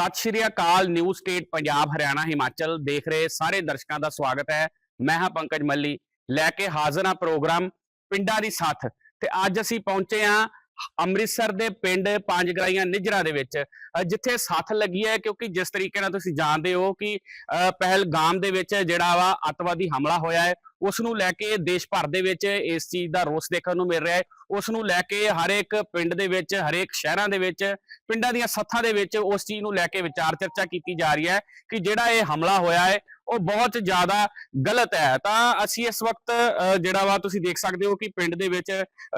ਸਤਿ ਸ਼੍ਰੀ ਅਕਾਲ new state Punjab, Haryana, Himachal ਦੇਖ ਰਹੇ ਸਾਰੇ ਦਰਸ਼ਕਾਂ ਦਾ ਸਵਾਗਤ ਹੈ। ਮੈਂ ਹਾਂ ਪੰਕਜ ਮੱਲੀ। ਲੈ ਕੇ ਹਾਜ਼ਰ ਹਾਂ ਪ੍ਰੋਗਰਾਮ ਪਿੰਡਾਂ ਦੀ ਸਾਥ। ਤੇ ਅੱਜ ਅਸੀਂ ਪਹੁੰਚੇ ਹਾਂ ਅੰਮ੍ਰਿਤਸਰ ਦੇ ਪਿੰਡ ਪੰਜ ਗਰਾਈਆਂ ਨਿਜਰਾ ਦੇ ਵਿੱਚ ਜਿੱਥੇ ਸਾਥ ਲੱਗੀ ਹੈ ਕਿਉਂਕਿ ਜਿਸ ਤਰੀਕੇ ਨਾਲ ਤੁਸੀਂ ਜਾਣਦੇ ਹੋ ਕਿ ਅ, ਪਹਿਲਗਾਮ ਦੇ ਵਿੱਚ ਜਿਹੜਾ ਵਾ ਅੱਤਵਾਦੀ ਹਮਲਾ ਹੋਇਆ ਹੈ ਉਸ ਨੂੰ ਲੈ ਕੇ ਦੇਸ਼ ਭਰ ਦੇ ਵਿੱਚ ਇਸ ਚੀਜ਼ ਦਾ ਰੋਸ ਦੇਖਣ ਨੂੰ ਮਿਲ ਰਿਹਾ ਹੈ। ਉਸ ਨੂੰ ਲੈ ਕੇ ਹਰ ਇੱਕ ਪਿੰਡ ਦੇ ਵਿੱਚ ਹਰੇਕ ਸ਼ਹਿਰਾਂ ਦੇ ਵਿੱਚ ਪਿੰਡਾਂ ਦੀਆਂ ਸੱਥਾਂ ਦੇ ਵਿੱਚ ਉਸ ਚੀਜ਼ ਨੂੰ ਲੈ ਕੇ ਵਿਚਾਰ ਚਰਚਾ ਕੀਤੀ ਜਾ ਰਹੀ ਹੈ ਕਿ ਜਿਹੜਾ ਇਹ ਹਮਲਾ ਹੋਇਆ ਹੈ ਉਹ ਬਹੁਤ ਜ਼ਿਆਦਾ ਗਲਤ ਹੈ। ਤਾਂ ਅਸੀਂ ਇਸ ਵਕਤ ਜਿਹੜਾ ਵਾ ਤੁਸੀਂ ਦੇਖ ਸਕਦੇ ਹੋ ਕਿ ਪਿੰਡ ਦੇ ਵਿੱਚ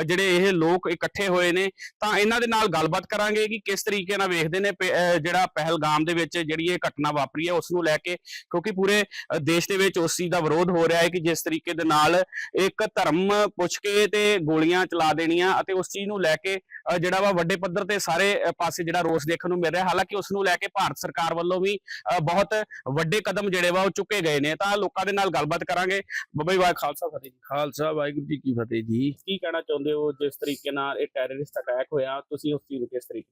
ਜਿਹੜੇ ਇਹ ਲੋਕ ਇਕੱਠੇ ਹੋਏ ਨੇ ਤਾਂ ਇਹਨਾਂ ਦੇ ਨਾਲ ਗੱਲਬਾਤ ਕਰਾਂਗੇ ਕਿ ਕਿਸ ਤਰੀਕੇ ਨਾਲ ਵੇਖਦੇ ਨੇ ਪ- ਜਿਹੜਾ ਪਹਿਲਗਾਮ ਦੇ ਵਿੱਚ ਜਿਹੜੀ ਇਹ ਘਟਨਾ ਵਾਪਰੀ ਹੈ ਉਸ ਨੂੰ ਲੈ ਕੇ ਕਿਉਂਕਿ ਪੂਰੇ ਦੇਸ਼ ਦੇ ਵਿੱਚ ਉਸ ਚੀਜ਼ ਦਾ ਵਿਰੋਧ ਹੋ ਰਿਹਾ ਹੈ ਕਿ ਜਿਸ ਤਰੀਕੇ ਦੇ ਨਾਲ ਇੱਕ ਧਰਮ ਪੁੱਛ ਕੇ ਤੇ ਗੋਲੀਆਂ ਚਲਾ ਦੇਣੀਆਂ ਅਤੇ ਉਸ ਚੀਜ਼ ਨੂੰ ਲੈ ਕੇ ਜਿਹੜਾ ਵਾ ਵੱਡੇ ਪੱਧਰ ਤੇ ਸਾਰੇ ਪਾਸੇ ਜਿਹੜਾ ਰੋਸ ਦੇਖਣ ਨੂੰ ਮਿਲ ਰਿਹਾ। ਹਾਲਾਂਕਿ ਉਸ ਨੂੰ ਲੈ ਕੇ ਭਾਰਤ ਸਰਕਾਰ ਵੱਲੋਂ ਵੀ ਅ, ਬਹੁਤ ਵੱਡੇ ਕਦਮ ਜਿਹੜੇ ਵਾ ਉਹ ਚੁੱਕੇ ਗਏ ਨੇ ਤਾਂ ਲੋਕਾਂ ਦੇ ਨਾਲ ਗੱਲਬਾਤ ਕਰਾਂਗੇ। ਬਾਬਾ ਵਾਹਿ ਖਾਲਸਾ ਫਤਿਹ ਜੀ। ਖਾਲਸਾ ਵਾਹਿਗੁਰੂ ਜੀ ਕੀ ਫਤਿਹ ਜੀ। ਕੀ ਕਹਿਣਾ ਚਾਹੁੰਦੇ ਹੋ ਜਿਸ ਤਰੀਕੇ ਨਾਲ ਇਹ ਟੈਰਰਿਸਟ ਅਟੈਕ ਹੋਇਆ ਤੁਸੀਂ ਉਸ ਚੀਜ਼ ਨੂੰ ਕਿਸ ਤਰੀਕੇ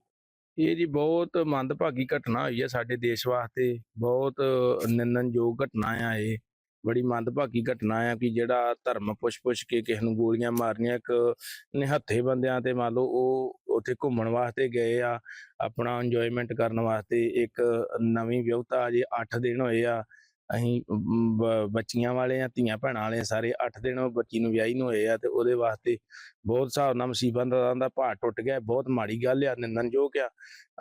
ਇਹ ਜੀ ਬਹੁਤ ਮੰਦਭਾਗੀ ਘਟਨਾ ਹੋਈ ਹੈ ਸਾਡੇ ਦੇਸ਼ ਵਾਸਤੇ। ਬਹੁਤ ਨਿੰਦਨਯੋਗ ਘਟਨਾ ਆ ਇਹ। ਬੜੀ ਮੰਦਭਾਗੀ ਘਟਨਾ ਆ ਕਿ ਜਿਹੜਾ ਧਰਮ ਪੁੱਛ-ਪੁੱਛ ਕੇ ਕਿਸੇ ਨੂੰ ਗੋਲੀਆਂ ਮਾਰਨੀਆਂ ਇੱਕ ਨਿਹੱਥੇ ਬੰਦਿਆਂ ਤੇ ਮੰਨ ਲਓ ਉਹ ਉੱਥੇ ਘੁੰਮਣ ਵਾਸਤੇ ਗਏ ਆ ਆਪਣਾ ਇੰਜੋਇਮੈਂਟ ਕਰਨ ਵਾਸਤੇ ਇੱਕ ਨਵੀਂ ਵਿਆਹੁਤਾ ਅਜੇ 8 ਦਿਨ ਹੋਏ ਆ। ਅਸੀਂ ਬੱਚੀਆਂ ਵਾਲੇ ਆ, ਧੀਆਂ ਭੈਣਾਂ ਵਾਲੇ ਸਾਰੇ 8 ਦਿਨ ਉਹ ਬੱਚੀ ਨੂੰ ਵਿਆਹੀ ਨੂੰ ਹੋਏ ਆ ਤੇ ਉਹਦੇ ਵਾਸਤੇ ਬਹੁਤ ਹਿਸਾਬ ਨਾਲ ਮੁਸੀਬਤ ਦਾ ਦਾ ਭਾਰ ਟੁੱਟ ਗਿਆ, ਬਹੁਤ ਮਾੜੀ ਗੱਲ ਆ ਨਿੰਦਨਯੋਗ ਆ।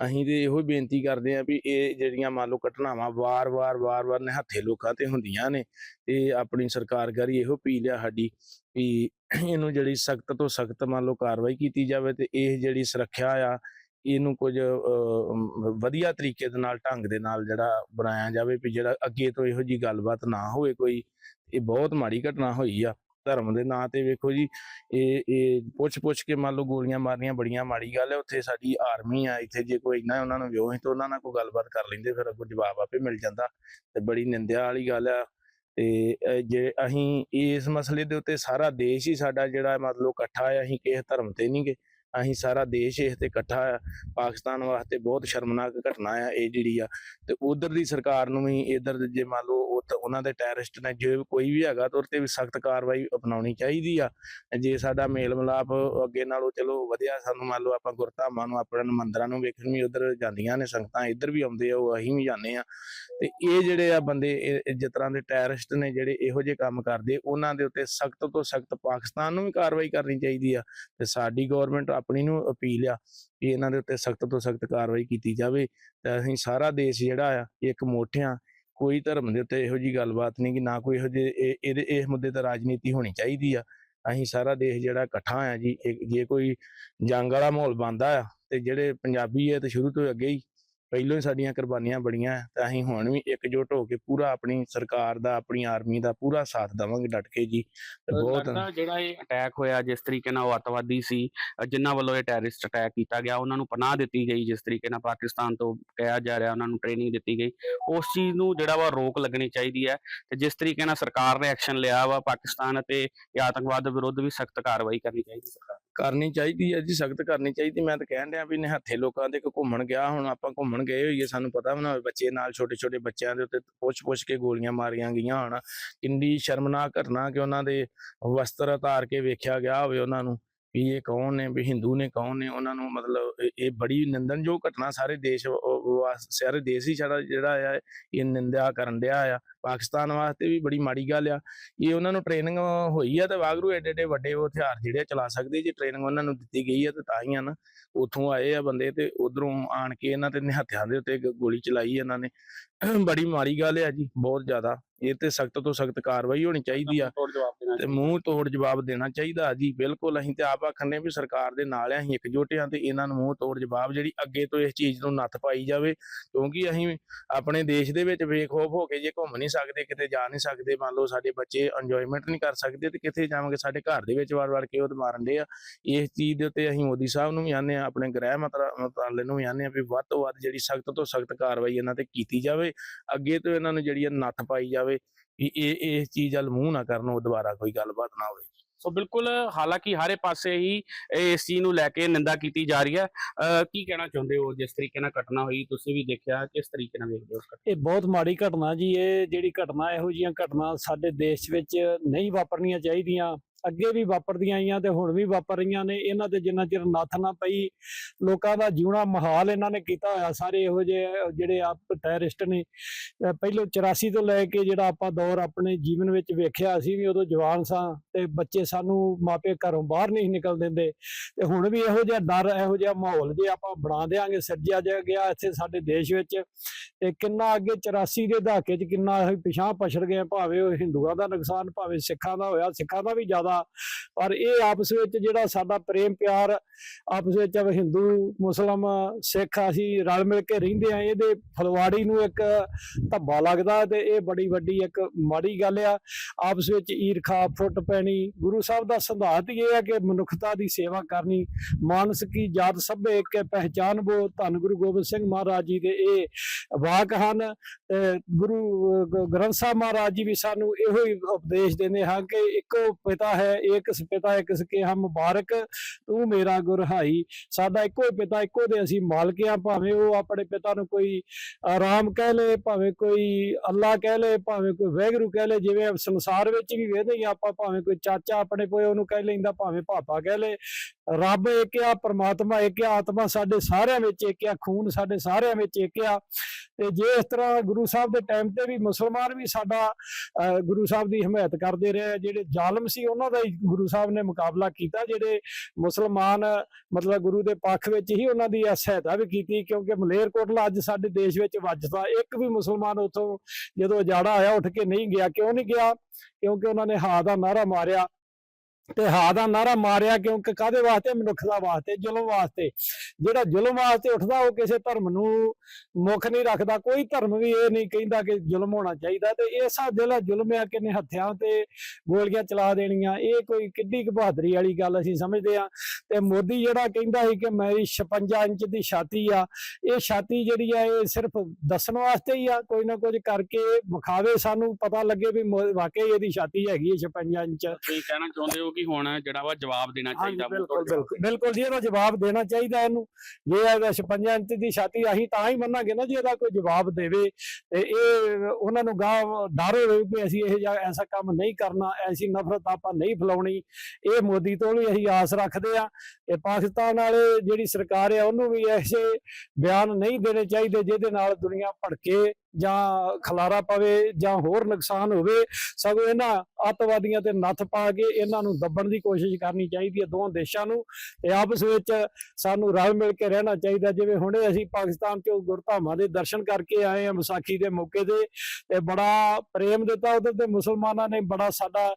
ਅਸੀਂ ਤੇ ਇਹੋ ਹੀ ਬੇਨਤੀ ਕਰਦੇ ਆ ਵੀ ਇਹ ਜਿਹੜੀਆਂ ਮੰਨ ਲਓ ਘਟਨਾਵਾਂ ਵਾਰ-ਵਾਰ ਵਾਰ-ਵਾਰ ਨਿਹੱਥੇ ਲੋਕਾਂ ਤੇ ਹੁੰਦੀਆਂ ਨੇ, ਤੇ ਆਪਣੀ ਸਰਕਾਰ ਗਰੀ ਇਹੋ ਪੀ ਲਿਆ ਸਾਡੀ ਵੀ ਇਹਨੂੰ ਜਿਹੜੀ ਸਖਤ ਤੋਂ ਸਖਤ ਮੰਨ ਲਓ ਕਾਰਵਾਈ ਕੀਤੀ ਜਾਵੇ ਤੇ ਇਹ ਜਿਹੜੀ ਸੁਰੱਖਿਆ ਆ ਇਹਨੂੰ ਕੁਝ ਅਹ, ਵਧੀਆ ਤਰੀਕੇ ਦੇ ਨਾਲ ਢੰਗ ਦੇ ਨਾਲ ਜਿਹੜਾ ਬਣਾਇਆ ਜਾਵੇ ਵੀ ਜਿਹੜਾ ਅੱਗੇ ਤੋਂ ਇਹੋ ਜੀ ਗੱਲਬਾਤ ਨਾ ਹੋਵੇ ਕੋਈ ਇਹ ਬਹੁਤ ਮਾੜੀ ਘਟਨਾ ਹੋਈ ਆ ਧਰਮ ਦੇ ਨਾਂ ਤੇ। ਵੇਖੋ ਜੀ ਇਹ ਇਹ ਪੁੱਛ ਪੁੱਛ ਕੇ ਮੰਨ ਲਓ ਗੋਲੀਆਂ ਮਾਰਨੀਆਂ ਬੜੀਆਂ ਮਾੜੀ ਗੱਲ ਹੈ ਉੱਥੇ ਸਾਡੀ ਆਰਮੀ ਆ ਇੱਥੇ ਜੇ ਕੋਈ ਇੰਨਾ ਉਹਨਾਂ ਨੂੰ ਵਿਉਹ ਤਾਂ ਉਹਨਾਂ ਨਾਲ ਕੋਈ ਗੱਲਬਾਤ ਕਰ ਲੈਂਦੇ ਫਿਰ ਅੱਗੋਂ ਜਵਾਬ ਆਪੇ ਮਿਲ ਜਾਂਦਾ। ਤੇ ਬੜੀ ਨਿੰਦਿਆ ਵਾਲੀ ਗੱਲ ਆ। ਤੇ ਜੇ ਅਸੀਂ ਇਸ ਮਸਲੇ ਦੇ ਉੱਤੇ ਸਾਰਾ ਦੇਸ਼ ਹੀ ਸਾਡਾ ਜਿਹੜਾ ਮਤਲਬ ਇਕੱਠਾ ਆ ਅਸੀਂ ਕਿਸੇ ਧਰਮ ਤੇ ਨਹੀਂ ਗਏ ਅਸੀਂ ਸਾਰਾ ਦੇਸ਼ ਇਸ ਤੇ ਇਕੱਠਾ ਆ, ਪਾਕਿਸਤਾਨ ਵਾਸਤੇ ਬਹੁਤ ਸ਼ਰਮਨਾਕ ਘਟਨਾ ਆ ਇਹ ਜਿਹੜੀ ਆ। ਤੇ ਉਧਰ ਦੀ ਸਰਕਾਰ ਨੂੰ ਵੀ ਇਧਰ ਜੇ ਮੰਨ ਲਓ ਉਹਨਾਂ ਦੇ ਟੈਰਰਿਸਟ ਨੇ, ਜੇ ਕੋਈ ਵੀ ਹੈਗਾ ਤਾਂ ਉਹਦੇ ਵੀ ਸਖਤ ਕਾਰਵਾਈ ਅਪਣਾਉਣੀ ਚਾਹੀਦੀ ਆ। ਜੇ ਸਾਡਾ ਮੇਲ ਮਿਲਾਪ ਅੱਗੇ ਨਾਲੋਂ ਚਲੋ ਵਧਿਆ, ਸਾਨੂੰ ਮੰਨ ਲਓ ਆਪਾਂ ਗੁਰਧਾਮਾਂ ਨੂੰ, ਆਪਣੇ ਮੰਦਰਾਂ ਨੂੰ ਵੇਖਣ ਵੀ ਉਧਰ ਜਾਂਦੀਆਂ ਨੇ, ਸੰਗਤਾਂ ਇੱਧਰ ਵੀ ਆਉਂਦੇ ਆ, ਉਹ ਅਸੀਂ ਵੀ ਜਾਂਦੇ ਆ। ਤੇ ਇਹ ਜਿਹੜੇ ਆ ਬੰਦੇ, ਇਹ- ਜਿਸ ਤਰ੍ਹਾਂ ਦੇ ਟੈਰਰਿਸਟ ਨੇ ਜਿਹੜੇ ਇਹੋ ਜਿਹੇ ਕੰਮ ਕਰਦੇ, ਉਹਨਾਂ ਦੇ ਉੱਤੇ ਸਖਤ ਤੋਂ ਸਖਤ ਪਾਕਿਸਤਾਨ ਨੂੰ ਵੀ ਕਾਰਵਾਈ ਕਰਨੀ ਚਾਹੀਦੀ ਆ। ਤੇ ਸਾਡੀ ਗਵਰਨਮੈਂਟ ਆਪਣੀ ਨੂੰ ਅਪੀਲ ਆ ਕਿ ਇਹਨਾਂ ਦੇ ਉੱਤੇ ਸਖਤ ਤੋਂ ਸਖਤ ਕਾਰਵਾਈ ਕੀਤੀ ਜਾਵੇ, ਤੇ ਅਸੀਂ ਸਾਰਾ ਦੇਸ਼ ਜਿਹੜਾ ਆ, ਇੱਕ ਮੋਠਿਆਂ ਕੋਈ ਧਰਮ ਦੇ ਉੱਤੇ ਇਹੋ ਜੀ ਗੱਲਬਾਤ ਨਹੀਂ ਕਿ ਨਾ ਕੋਈ ਇਹੋ ਜਿਹੇ, ਇਹ- ਇਹਦੇ ਇਸ ਮੁੱਦੇ ਤੇ ਰਾਜਨੀਤੀ ਹੋਣੀ ਚਾਹੀਦੀ ਆ। ਅਸੀਂ ਸਾਰਾ ਦੇਸ਼ ਜਿਹੜਾ ਇਕੱਠਾ ਆ ਜੀ ਇੱਕ- ਜੇ ਕੋਈ ਜੰਗ ਵਾਲਾ ਮਾਹੌਲ ਬਣਦਾ ਆ, ਤੇ ਜਿਹੜੇ ਪੰਜਾਬੀ ਆ ਤੇ ਸ਼ੁਰੂ ਤੋਂ ਅੱਗੇ ਹੀ ਪਹਿਲੋਂ ਹੀ ਸਾਡੀਆਂ ਕੁਰਬਾਨੀਆਂ ਬੜੀਆਂ ਤੇ ਅਸੀਂ ਹੁਣ ਵੀ ਇਕਜੁੱਟ ਹੋ ਕੇ ਪੂਰਾ ਆਪਣੀ ਸਰਕਾਰ ਦਾ ਆਪਣੀ ਆਰਮੀ ਦਾ ਪੂਰਾ ਸਾਥ ਦੇਵਾਂਗੇ ਡਟ ਕੇ ਜੀ। ਤੇ ਬਹੁਤ ਜਿਹੜਾ ਇਹ ਅਟੈਕ ਹੋਇਆ ਜਿਸ ਤਰੀਕੇ ਨਾਲ ਉਹ ਅੱਤਵਾਦੀ ਸੀ ਜਿਨ੍ਹਾਂ ਵੱਲੋਂ ਇਹ ਟੈਰਰਿਸਟ ਅਟੈਕ ਕੀਤਾ ਗਿਆ ਉਹਨਾਂ ਨੂੰ ਪਨਾਹ ਦਿੱਤੀ ਗਈ ਜਿਸ ਤਰੀਕੇ ਨਾਲ ਪਾਕਿਸਤਾਨ ਤੋਂ ਕਿਹਾ ਜਾ ਰਿਹਾ ਉਹਨਾਂ ਨੂੰ ਟ੍ਰੇਨਿੰਗ ਦਿੱਤੀ ਗਈ। ਉਸ ਚੀਜ਼ ਨੂੰ ਜਿਹੜਾ ਵਾ ਰੋਕ ਲੱਗਣੀ ਚਾਹੀਦੀ ਹੈ ਤੇ ਜਿਸ ਤਰੀਕੇ ਨਾਲ ਸਰਕਾਰ ਨੇ ਐਕਸ਼ਨ ਲਿਆ ਵਾ ਪਾਕਿਸਤਾਨ ਅਤੇ ਆਤੰਕਵਾਦ ਵਿਰੁੱਧ ਵੀ ਸਖਤ ਕਾਰਵਾਈ ਕਰਨੀ ਚਾਹੀਦੀ ਸਰਕਾਰ ਕਰਨੀ ਚਾਹੀਦੀ ਹੈ ਜੀ, ਸਖਤ ਕਰਨੀ ਚਾਹੀਦੀ। ਮੈਂ ਤਾਂ ਕਹਿਣ ਡਿਆ ਵੀ ਨਿਹੱਥੇ ਲੋਕਾਂ ਦੇ ਕੋ ਘੁੰਮਣ ਗਿਆ, ਹੁਣ ਆਪਾਂ ਘੁੰਮਣ ਗਏ ਹੋਈਏ, ਸਾਨੂੰ ਪਤਾ ਵੀ ਨਾ ਹੋਵੇ ਬੱਚੇ ਨਾਲ ਛੋਟੇ ਛੋਟੇ ਬੱਚਿਆਂ ਦੇ ਉੱਤੇ ਪੁੱਛ-ਪੁੱਛ ਕੇ ਗੋਲੀਆਂ ਮਾਰੀਆਂ ਗਈਆਂ ਹੋਣ। ਕਿੰਨੀ ਸ਼ਰਮਨਾਕ ਘਟਨਾ ਕਿ ਉਹਨਾਂ ਦੇ ਵਸਤਰ ਉਤਾਰ ਕੇ ਵੇਖਿਆ ਗਿਆ ਹੋਵੇ ਉਹਨਾਂ ਨੂੰ ਵੀ ਇਹ ਕੌਣ ਨੇ, ਵੀ ਹਿੰਦੂ ਨੇ ਕੌਣ ਨੇ, ਉਹਨਾਂ ਨੂੰ ਮਤਲਬ ਇਹ- ਬੜੀ ਨਿੰਦਨਯੋਗ ਘਟਨਾ ਸਾਰੇ ਦੇਸ਼ ਵ- ਸਾਰੇ ਦੇਸ਼ ਹੀ ਸਾਡਾ ਜਿਹੜਾ ਆ, ਇਹ ਨਿੰਦਿਆ ਕਰਨ ਡਿਆ ਆ। ਪਾਕਿਸਤਾਨ ਵਾਸਤੇ ਵੀ ਬੜੀ ਮਾੜੀ ਗੱਲ ਆ। ਇਹ ਉਹਨਾਂ ਨੂੰ ਟ੍ਰੇਨਿੰਗ ਹੋਈ ਆ ਤੇ ਵਾਗਰੂ ਏਡੇ ਏਡੇ ਵੱਡੇ ਉਹ ਹਥਿਆਰ ਜਿਹੜੇ ਚਲਾ ਸਕਦੇ ਜੇ ਟ੍ਰੇਨਿੰਗ ਉਹਨਾਂ ਨੂੰ ਦਿੱਤੀ ਗਈ ਆ ਤੇ ਤਾਂ ਹੀ ਆ ਨਾ। ਉਥੋਂ ਆਏ ਆ ਬੰਦੇ ਤੇ ਉਧਰੋਂ ਆਣ ਕੇ ਇਹਨਾਂ ਤੇ ਨਿਹੱਥਿਆਂ ਦੇ ਉੱਤੇ ਗੋਲੀ ਚਲਾਈ ਇਹਨਾਂ ਨੇ। ਬੜੀ ਮਾੜੀ ਗੱਲ ਆ ਜੀ ਬਹੁਤ ਜ਼ਿਆਦਾ। ਇਹ ਤੇ ਸਖਤ ਤੋਂ ਸਖਤ ਕਾਰਵਾਈ ਹੋਣੀ ਚਾਹੀਦੀ ਆ। ਤੇ ਮੂੰਹ ਤੋੜ ਜਵਾਬ ਦੇਣਾ ਚਾਹੀਦਾ ਜੀ ਬਿਲਕੁਲ। ਅਸੀਂ ਤੇ ਆਪ ਆਖਣੇ ਵੀ ਸਰਕਾਰ ਦੇ ਨਾਲ ਆ ਅਸੀਂ ਇਕਜੁੱਟ ਆ ਤੇ ਇਹਨਾਂ ਨੂੰ ਮੂੰਹ ਤੋੜ ਜਵਾਬ ਜਿਹੜੀ ਅੱਗੇ ਤੋਂ ਇਸ ਚੀਜ਼ ਨੂੰ ਨੱਥ ਪਾਈ ਜਾਵੇ। ਕਿਉਂਕਿ ਅਸੀਂ ਆਪਣੇ ਦੇਸ਼ ਦੇ ਵਿੱਚ ਬੇਖੌਫ ਹੋ ਕੇ ਜੇ ਘੁੰਮ ਨਹੀਂ ਸਕਦੇ, ਕਿਤੇ ਜਾ ਨਹੀਂ ਸਕਦੇ, ਮੰਨ ਲਓ ਸਾਡੇ ਬੱਚੇ ਇੰਜੋਇਮੈਂਟ ਨਹੀਂ ਕਰ ਸਕਦੇ ਤੇ ਕਿੱਥੇ ਜਾਵਾਂਗੇ? ਸਾਡੇ ਘਰ ਦੇ ਵਿੱਚ ਵਾਰ-ਵਾਰ ਕੇ ਉਹ ਮਾਰਨ ਦੇ ਆ? ਇਸ ਚੀਜ਼ ਦੇ ਉੱਤੇ ਅਸੀਂ ਮੋਦੀ ਸਾਹਿਬ ਨੂੰ ਵੀ ਆਨੇ ਆ ਆਪਣੇ ਗ੍ਰਹਿ ਮੰਤਰਾ- ਮੰਤਰਾਲੇ ਨੂੰ ਵੀ ਆਨੇ ਆ ਵੀ ਵੱਧ ਤੋਂ ਵੱਧ ਜਿਹੜੀ ਸਖਤ ਤੋਂ ਸਖਤ ਕਾਰਵਾਈ ਇਹਨਾਂ ਤੇ ਕੀਤੀ ਜਾਵੇ, ਅੱਗੇ ਤੋਂ ਇਹਨਾਂ ਨੂੰ ਜਿਹੜੀ ਆ ਨੱਥ ਪਾਈ ਜਾਵੇ, ਵੀ ਇਹ ਇਸ ਚੀਜ਼ ਵੱਲ ਮੂੰਹ ਨਾ ਕਰਨ, ਉਹ ਦੁਬਾਰਾ ਕੋਈ ਗੱਲਬਾਤ ਨਾ ਹੋਵੇ। ਸੋ ਬਿਲਕੁਲ ਹਾਲਾਂਕਿ ਹਰੇ ਪਾਸੇ ਹੀ ਇਸ ਚੀਜ਼ ਨੂੰ ਲੈ ਕੇ ਨਿੰਦਾ ਕੀਤੀ ਜਾ ਰਹੀ ਹੈ। ਕੀ ਕਹਿਣਾ ਚਾਹੁੰਦੇ ਹੋ ਜਿਸ ਤਰੀਕੇ ਨਾਲ ਘਟਨਾ ਹੋਈ? ਤੁਸੀਂ ਵੀ ਦੇਖਿਆ, ਕਿਸ ਤਰੀਕੇ ਨਾਲ ਵੇਖਦੇ ਹੋ ਘਟਨਾ? ਇਹ ਬਹੁਤ ਮਾੜੀ ਘਟਨਾ ਜੀ, ਇਹ ਜਿਹੜੀ ਘਟਨਾ, ਇਹੋ ਜੀਆਂ ਘਟਨਾ ਸਾਡੇ ਦੇਸ਼ ਵਿੱਚ ਨਹੀਂ ਵਾਪਰਨੀਆਂ ਚਾਹੀਦੀਆਂ। ਅੱਗੇ ਵੀ ਵਾਪਰਦੀਆਂ ਆਈਆਂ ਤੇ ਹੁਣ ਵੀ ਵਾਪਰ ਰਹੀਆਂ ਨੇ। ਇਹਨਾਂ ਤੇ ਜਿੰਨਾ ਚਿਰ ਨੱਥ ਨਾ ਪਈ, ਲੋਕਾਂ ਦਾ ਜਿਉਣਾ ਮਹਾਲ ਇਹਨਾਂ ਨੇ ਕੀਤਾ ਹੋਇਆ। ਸਾਰੇ ਇਹੋ ਜਿਹੇ, ਜਿਹੜੇ ਆਪ ਟੈਰਰਿਸਟ ਨੇ, ਅਹ ਪਹਿਲੋਂ 84 ਤੋਂ ਲੈ ਕੇ ਜਿਹੜਾ ਆਪਾਂ ਦੌਰ ਆਪਣੇ ਜੀਵਨ ਵਿੱਚ ਵੇਖਿਆ ਅਸੀਂ ਵੀ ਉਦੋਂ ਜਵਾਨ ਸਾਂ ਤੇ ਬੱਚੇ ਸਾਨੂੰ ਮਾਪੇ ਘਰੋਂ ਬਾਹਰ ਨਹੀਂ ਨਿਕਲ ਦਿੰਦੇ। ਤੇ ਹੁਣ ਵੀ ਇਹੋ ਜਿਹਾ ਡਰ, ਇਹੋ ਜਿਹਾ ਮਾਹੌਲ ਜੇ ਆਪਾਂ ਬਣਾ ਦੇਾਂਗੇ ਸਿਰਜਿਆ ਜਾ ਗਿਆ ਇੱਥੇ ਸਾਡੇ ਦੇਸ਼ ਵਿੱਚ, ਤੇ ਕਿੰਨਾ ਅੱਗੇ 84 ਦੇ ਦਹਾਕੇ 'ਚ ਕਿੰਨਾ ਅਸੀਂ ਪਿਛਾਂ ਪਛੜ ਗਏ। ਭਾਵੇਂ ਉਹ ਹਿੰਦੂਆਂ ਦਾ ਨੁਕਸਾਨ, ਭਾਵੇਂ ਸਿੱਖਾਂ ਦਾ ਹੋਇਆ, ਸਿੱਖਾਂ ਦਾ ਵੀ ਜ਼ਿਆਦਾ ਪਰ ਇਹ ਆਪਸ ਵਿੱਚ ਜਿਹੜਾ ਸਾਡਾ ਪ੍ਰੇਮ ਪਿਆਰ ਆਪਸ ਵਿੱਚ ਅਬ ਹਿੰਦੂ ਮੁਸਲਮ ਸਿੱਖ ਅਸੀਂ ਰਲ ਮਿਲ ਕੇ ਰਹਿੰਦੇ ਆ ਇਹਦੇ ਫਲਵਾੜੀ ਨੂੰ ਇੱਕ ਧੱਬਾ ਲੱਗਦਾ ਤੇ ਇਹ ਬੜੀ ਵੱਡੀ ਇੱਕ ਮਾੜੀ ਗੱਲ ਆ। ਆਪਸ ਵਿੱਚ ਈਰਖਾ ਫੁੱਟ ਪੈਣੀ ਗੁਰੂ ਸਾਹਿਬ ਦਾ ਸਿਧਾਂਤ ਹੀ ਇਹ ਹੈ ਕਿ ਮਨੁੱਖਤਾ ਦੀ ਸੇਵਾ ਕਰਨੀ ਮਾਨਸ ਕੀ ਜਾਤ ਸਭੇ ਇੱਕ ਹੈ, ਪਹਿਚਾਨ ਬੋ ਧੰਨ ਗੁਰੂ ਗੋਬਿੰਦ ਸਿੰਘ ਮਹਾਰਾਜ ਜੀ ਦੇ ਇਹ ਵਾਕ ਹਨ। ਤੇ ਗੁਰੂ ਅਹ, ਗ੍ਰੰਥ ਸਾਹਿਬ ਮਹਾਰਾਜ ਜੀ ਵੀ ਸਾਨੂੰ ਇਹੋ ਹੀ ਉਪਦੇਸ਼ ਦਿੰਦੇ ਹਨ ਕਿ ਇੱਕੋ ਪਿਤਾ ਹੈ ਏਕ ਪਿਤਾ ਇੱਕ ਸਕੇ ਹਮ ਮੁਬਾਰਕ ਤੂੰ ਮੇਰਾ ਗੁਰ ਹਾਈ ਸਾਡਾ ਇੱਕੋ ਹੀ ਪਿਤਾ ਇੱਕੋ ਦੇ ਅਸੀਂ ਮਾਲਕ ਹਾਂ ਭਾਵੇਂ ਉਹ ਆਪਣੇ ਪਿਤਾ ਨੂੰ ਕੋਈ ਆਰਾਮ ਕਹਿ ਲੇ ਭਾਵੇਂ ਕੋਈ ਅੱਲਾ ਕਹਿ ਲੇ ਭਾਵੇਂ ਕੋਈ ਵੈਗਰੂ ਕਹਿ ਲੇ ਜਿਵੇਂ ਸੰਸਾਰ ਵਿੱਚ ਵੀ ਵੇਖਦੇ ਹੀ ਆਪਾਂ ਭਾਵੇਂ ਕੋਈ ਚਾਚਾ ਆਪਣੇ ਕੋਈ ਉਹਨੂੰ ਕਹਿ ਲੈਂਦਾ ਭਾਵੇਂ ਪਾਪਾ ਕਹਿ ਲੇ। ਰੱਬ ਇੱਕ ਆ ਪ੍ਰਮਾਤਮਾ ਇੱਕ ਆ ਆਤਮਾ ਸਾਡੇ ਸਾਰਿਆਂ ਵਿੱਚ ਇੱਕ ਆ ਖੂਨ ਸਾਡੇ ਸਾਰਿਆਂ ਵਿੱਚ ਇੱਕ ਆ। ਤੇ ਜੇ ਇਸ ਤਰ੍ਹਾਂ ਗੁਰੂ ਸਾਹਿਬ ਦੇ ਟਾਈਮ ਤੇ ਵੀ ਮੁਸਲਮਾਨ ਵੀ ਸਾਡਾ ਅਹ, ਗੁਰੂ ਸਾਹਿਬ ਦੀ ਹਮਾਇਤ ਕਰਦੇ ਰਹੇ ਜਿਹੜੇ ਜ਼ਾਲਮ ਸੀ ਉਹਨਾਂ ਦਾ ਹੀ ਗੁਰੂ ਸਾਹਿਬ ਨੇ ਮੁਕਾਬਲਾ ਕੀਤਾ, ਜਿਹੜੇ ਮੁਸਲਮਾਨ ਮਤਲਬ ਗੁਰੂ ਦੇ ਪੱਖ ਵਿੱਚ ਹੀ ਉਹਨਾਂ ਦੀ ਸਹਾਇਤਾ ਵੀ ਕੀਤੀ, ਕਿਉਂਕਿ ਮਲੇਰਕੋਟਲਾ ਅੱਜ ਸਾਡੇ ਦੇਸ਼ ਵਿੱਚ ਵੱਜਦਾ। ਇੱਕ ਵੀ ਮੁਸਲਮਾਨ ਉਥੋਂ ਜਦੋਂ ਉਜਾੜਾ ਆਇਆ, ਉੱਠ ਕੇ ਨਹੀਂ ਗਿਆ, ਕਿਉਂ ਨਹੀਂ ਗਿਆ? ਕਿਉਂਕਿ ਉਹਨਾਂ ਨੇ ਹਾ ਦਾ ਨਾਰਾ ਮਾਰਿਆ। ਤੇ ਹਾ ਦਾ ਨਾਰਾ ਮਾਰਿਆ ਕਿਉਂਕਿ ਕਾਦੇ ਵਾਸਤੇ? ਮਨੁੱਖ ਦਾ ਵਾਸਤੇ, ਜ਼ੁਲਮ ਵਾਸਤੇ। ਜਿਹੜਾ ਜ਼ੁਲਮ ਵਾਸਤੇ ਉੱਠਦਾ, ਉਹ ਕਿਸੇ ਧਰਮ ਨੂੰ ਮੁੱਖ ਨਹੀਂ ਰੱਖਦਾ। ਕੋਈ ਧਰਮ ਵੀ ਇਹ ਨਹੀਂ ਕਹਿੰਦਾ ਕਿ ਜ਼ੁਲਮ ਹੋਣਾ ਚਾਹੀਦਾ। ਤੇ ਇਹ ਸਾ ਜਿਹੜਾ ਜ਼ੁਲਮ ਆ, ਕਿਨੇ ਹੱਥਿਆਂ ਤੇ ਗੋਲੀਆਂ ਚਲਾ ਦੇਣੀਆਂ, ਇਹ ਕੋਈ ਕਿੱਡੀ ਕੁ ਬਹਾਦਰੀ ਵਾਲੀ ਗੱਲ ਅਸੀਂ ਸਮਝਦੇ ਆ ਤੇ ਮੋਦੀ ਜਿਹੜਾ ਕਹਿੰਦਾ ਸੀ ਕਿ ਮੇਰੀ 56 ਇੰਚ ਦੀ ਛਾਤੀ ਆ, ਇਹ ਛਾਤੀ ਜਿਹੜੀ ਆ, ਇਹ ਸਿਰਫ ਦੱਸਣ ਵਾਸਤੇ ਹੀ ਆ। ਕੋਈ ਨਾ ਕੁਝ ਕਰਕੇ ਵਿਖਾਵੇ ਸਾਨੂੰ, ਪਤਾ ਲੱਗੇ ਵੀ ਮੋ- ਵਾਕਈ ਇਹਦੀ ਛਾਤੀ ਹੈਗੀ ਹੈ 56 ਇੰਚ। ਤੁਸੀਂ ਕਹਿਣਾ ਚਾਹੁੰਦੇ ਹੋ ਕਿ ਹੁਣ ਜਿਹੜਾ ਵਾ ਜਵਾਬ ਦੇਣਾ ਚਾਹੀਦਾ ਬਿਲਕੁਲ ਬਿਲਕੁਲ। ਬਿਲਕੁਲ ਜੀ ਇਹਦਾ ਜਵਾਬ ਦੇਣਾ ਚਾਹੀਦਾ ਇਹਨੂੰ। ਜੇ ਇਹਦਾ 56 ਇੰਚ ਦੀ ਛਾਤੀ ਅਸੀਂ ਤਾਂ ਹੀ ਮੰਨਾਂਗੇ ਨਾ ਜੀ ਇਹਦਾ ਕੋਈ ਜਵਾਬ ਦੇਵੇ। ਤੇ ਇਹ ਉਹਨਾਂ ਨੂੰ ਗਾਹ ਡਰ ਹੋਵੇ ਕਿ ਅਸੀਂ ਇਹ ਐਸਾ ਕੰਮ ਨਹੀਂ ਕਰਨਾ ਐਸੀ ਨਫ਼ਰਤ ਆਪਾਂ ਨਹੀਂ ਫੈਲਾਉਣੀ। ਇਹ ਮੋਦੀ ਤੋਂ ਵੀ ਅਸੀਂ ਆਸ ਰੱਖਦੇ ਆ ਕਿ ਪਾਕਿਸਤਾਨ ਵਾਲੇ ਜਿਹੜੀ ਸਰਕਾਰ ਆ ਉਹਨੂੰ ਵੀ ਐਸੇ ਬਿਆਨ ਨਹੀਂ ਦੇਣੇ ਚਾਹੀਦੇ ਜਿਹਦੇ ਨਾਲ ਦੁਨੀਆ ਭੜਕੇ ਜਾਂ ਖਲਾਰਾ ਪਵੇ ਜਾਂ ਹੋਰ ਨੁਕਸਾਨ ਹੋਵੇ ਸਗੋਂ ਇਹਨਾਂ ਅੱਤਵਾਦੀਆਂ ਤੇ ਨੱਥ ਪਾ ਕੇ ਇਹਨਾਂ ਨੂੰ ਦੱਬਣ ਦੀ ਕੋਸ਼ਿਸ਼ ਕਰਨੀ ਚਾਹੀਦੀ ਹੈ ਦੋਵਾਂ ਦੇਸ਼ਾਂ ਨੂੰ ਤੇ ਆਪਸ ਵਿੱਚ ਸਾਨੂੰ ਰਲ ਮਿਲ ਕੇ ਰਹਿਣਾ ਚਾਹੀਦਾ। ਜਿਵੇਂ ਹੁਣੇ ਅਸੀਂ ਪਾਕਿਸਤਾਨ ਚੋਂ ਗੁਰਧਾਮਾਂ ਦੇ ਦਰਸ਼ਨ ਕਰਕੇ ਆਏ ਹਾਂ, ਵਿਸਾਖੀ ਦੇ ਮੌਕੇ ਤੇ ਤੇ ਬੜਾ ਪ੍ਰੇਮ ਦਿੱਤਾ ਉਧਰ ਦੇ ਮੁਸਲਮਾਨਾਂ ਨੇ, ਬੜਾ ਸਾਡਾ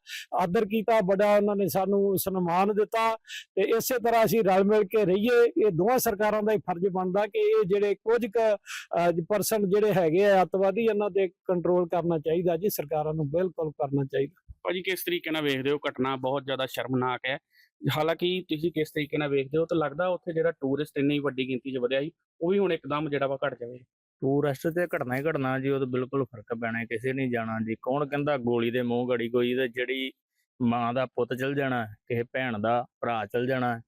ਆਦਰ ਕੀਤਾ, ਬੜਾ ਉਹਨਾਂ ਨੇ ਸਾਨੂੰ ਸਨਮਾਨ ਦਿੱਤਾ ਤੇ ਇਸੇ ਤਰ੍ਹਾਂ ਅਸੀਂ ਰਲ ਮਿਲ ਕੇ ਰਹੀਏ। ਇਹ ਦੋਵਾਂ ਸਰਕਾਰਾਂ ਦਾ ਹੀ ਫਰਜ਼ ਬਣਦਾ ਕਿ ਇਹ ਜਿਹੜੇ ਕੁਝ ਪਰਸਨ ਜਿਹੜੇ ਹੈਗੇ ਆ ਅੱਤਵਾਦੀ ਇਹਨਾਂ ਤੇ ਕੰਟਰੋਲ ਕਰਨਾ ਚਾਹੀਦਾ ਜੀ ਸਰਕਾਰਾਂ ਨੂੰ ਬਿਲਕੁਲ ਕਰਨਾ ਚਾਹੀਦਾ। ਭਾਜੀ ਕਿਸ ਤਰੀਕੇ ਨਾਲ ਵੇਖਦੇ ਹੋ ਘਟਨਾ? ਬਹੁਤ ਜ਼ਿਆਦਾ ਸ਼ਰਮਨਾਕ ਹੈ। ਹਾਲਾਂਕਿ ਤੁਸੀਂ ਕਿਸ ਤਰੀਕੇ ਨਾਲ ਵੇਖਦੇ ਹੋ? ਤਾਂ ਲੱਗਦਾ ਉੱਥੇ ਜਿਹੜਾ ਟੂਰਿਸਟ ਇੰਨੀ ਵੱਡੀ ਗਿਣਤੀ 'ਚ ਵਧਿਆ ਸੀ ਉਹ ਵੀ ਹੁਣ ਇੱਕਦਮ ਜਿਹੜਾ ਵਾ ਘਟ ਜਾਵੇ। ਟੂਰਿਸਟ ਤੇ ਘਟਨਾ ਹੀ ਘਟਨਾ ਜੀ ਉਹ ਤਾਂ ਬਿਲਕੁਲ ਫ਼ਰਕ ਪੈਣਾ ਕਿਸੇ ਨਹੀਂ ਜਾਣਾ ਜੀ। ਕੌਣ ਕਹਿੰਦਾ ਗੋਲੀ ਦੇ ਮੂੰਹ ਗੜੀ ਕੋਈ ਤੇ ਜਿਹੜੀ ਮਾਂ ਦਾ ਪੁੱਤ ਚਲ ਜਾਣਾ ਕਿਸੇ ਭੈਣ ਦਾ ਭਰਾ ਚਲ ਜਾਣਾ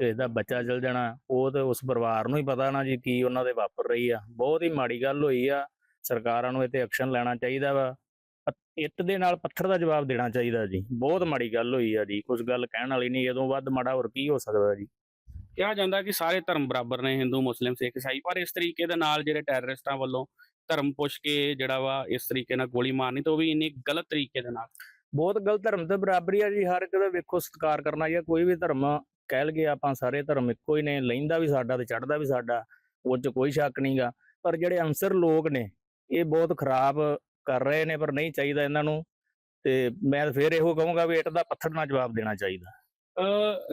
ਕਿਸੇ ਦਾ ਬੱਚਾ ਚਲ ਜਾਣਾ ਉਹ ਤੇ ਉਸ ਪਰਿਵਾਰ ਨੂੰ ਹੀ ਪਤਾ ਨਾ ਜੀ ਕੀ ਉਹਨਾਂ ਦੇ ਵਾਪਰ ਰਹੀ ਆ। ਬਹੁਤ ਹੀ ਮਾੜੀ ਗੱਲ ਹੋਈ ਆ। ਸਰਕਾਰਾਂ ਨੂੰ ਇਹ ਤੇ ਐਕਸ਼ਨ ਲੈਣਾ ਚਾਹੀਦਾ ਵਾ। ਇੱਟ ਦੇ ਨਾਲ ਪੱਥਰ ਦਾ ਜਵਾਬ ਦੇਣਾ ਚਾਹੀਦਾ ਜੀ। ਬਹੁਤ ਮਾੜੀ ਗੱਲ ਹੋਈ ਆ ਜੀ। ਕੁਝ ਗੱਲ ਕਹਿਣ ਵਾਲੀ ਨਹੀਂ ਇਦੋਂ ਵੱਧ ਮਾੜਾ ਹੋਰ ਕੀ ਹੋ ਸਕਦਾ ਜੀ? ਕਿਹਾ ਜਾਂਦਾ ਕਿ ਸਾਰੇ ਧਰਮ ਬਰਾਬਰ ਨੇ ਹਿੰਦੂ ਮੁਸਲਿਮ ਸਿੱਖ ਈਸਾਈ ਪਰ ਇਸ ਤਰੀਕੇ ਦੇ ਨਾਲ ਜਿਹੜੇ ਟੈਰਰਿਸਟਾਂ ਵੱਲੋਂ ਧਰਮ ਪੁੱਛ ਕੇ ਜਿਹੜਾ ਵਾ ਇਸ ਤਰੀਕੇ ਨਾਲ ਗੋਲੀ ਮਾਰਨੀ ਤਾਂ ਉਹ ਵੀ ਇੰਨੀ ਗਲਤ ਤਰੀਕੇ ਦੇ ਨਾਲ। ਬਹੁਤ ਗਲਤ ਧਰਮ ਤੇ ਬਰਾਬਰੀ ਆ ਜੀ। ਹਰ ਇੱਕ ਦਾ ਵੇਖੋ ਸਤਿਕਾਰ ਕਰਨਾ ਜਾਂ ਕੋਈ ਵੀ ਧਰਮ ਕਹਿ ਲਗੇ ਆਪਾਂ ਸਾਰੇ ਧਰਮ ਇੱਕੋ ਹੀ ਨੇ। ਲੈਂਦਾ ਵੀ ਸਾਡਾ ਤੇ ਚੜਦਾ ਵੀ ਸਾਡਾ ਉਹ 'ਚ ਕੋਈ ਸ਼ੱਕ ਨਹੀਂਗਾ ਪਰ ਜਿਹੜੇ ਅਨਸਰ ਲੋਕ ਨੇ ਇਹ ਬਹੁਤ ਖਰਾਬ ਕਰ ਰਹੇ ਨੇ ਪਰ ਨਹੀਂ ਚਾਹੀਦਾ ਇਹਨਾਂ ਨੂੰ ਤੇ ਮੈਂ ਫਿਰ ਇਹੋ ਕਹੂੰਗਾ ਵੀ ਇੱਟ ਦਾ ਪੱਥਰ ਨਾਲ ਜਵਾਬ ਦੇਣਾ ਚਾਹੀਦਾ।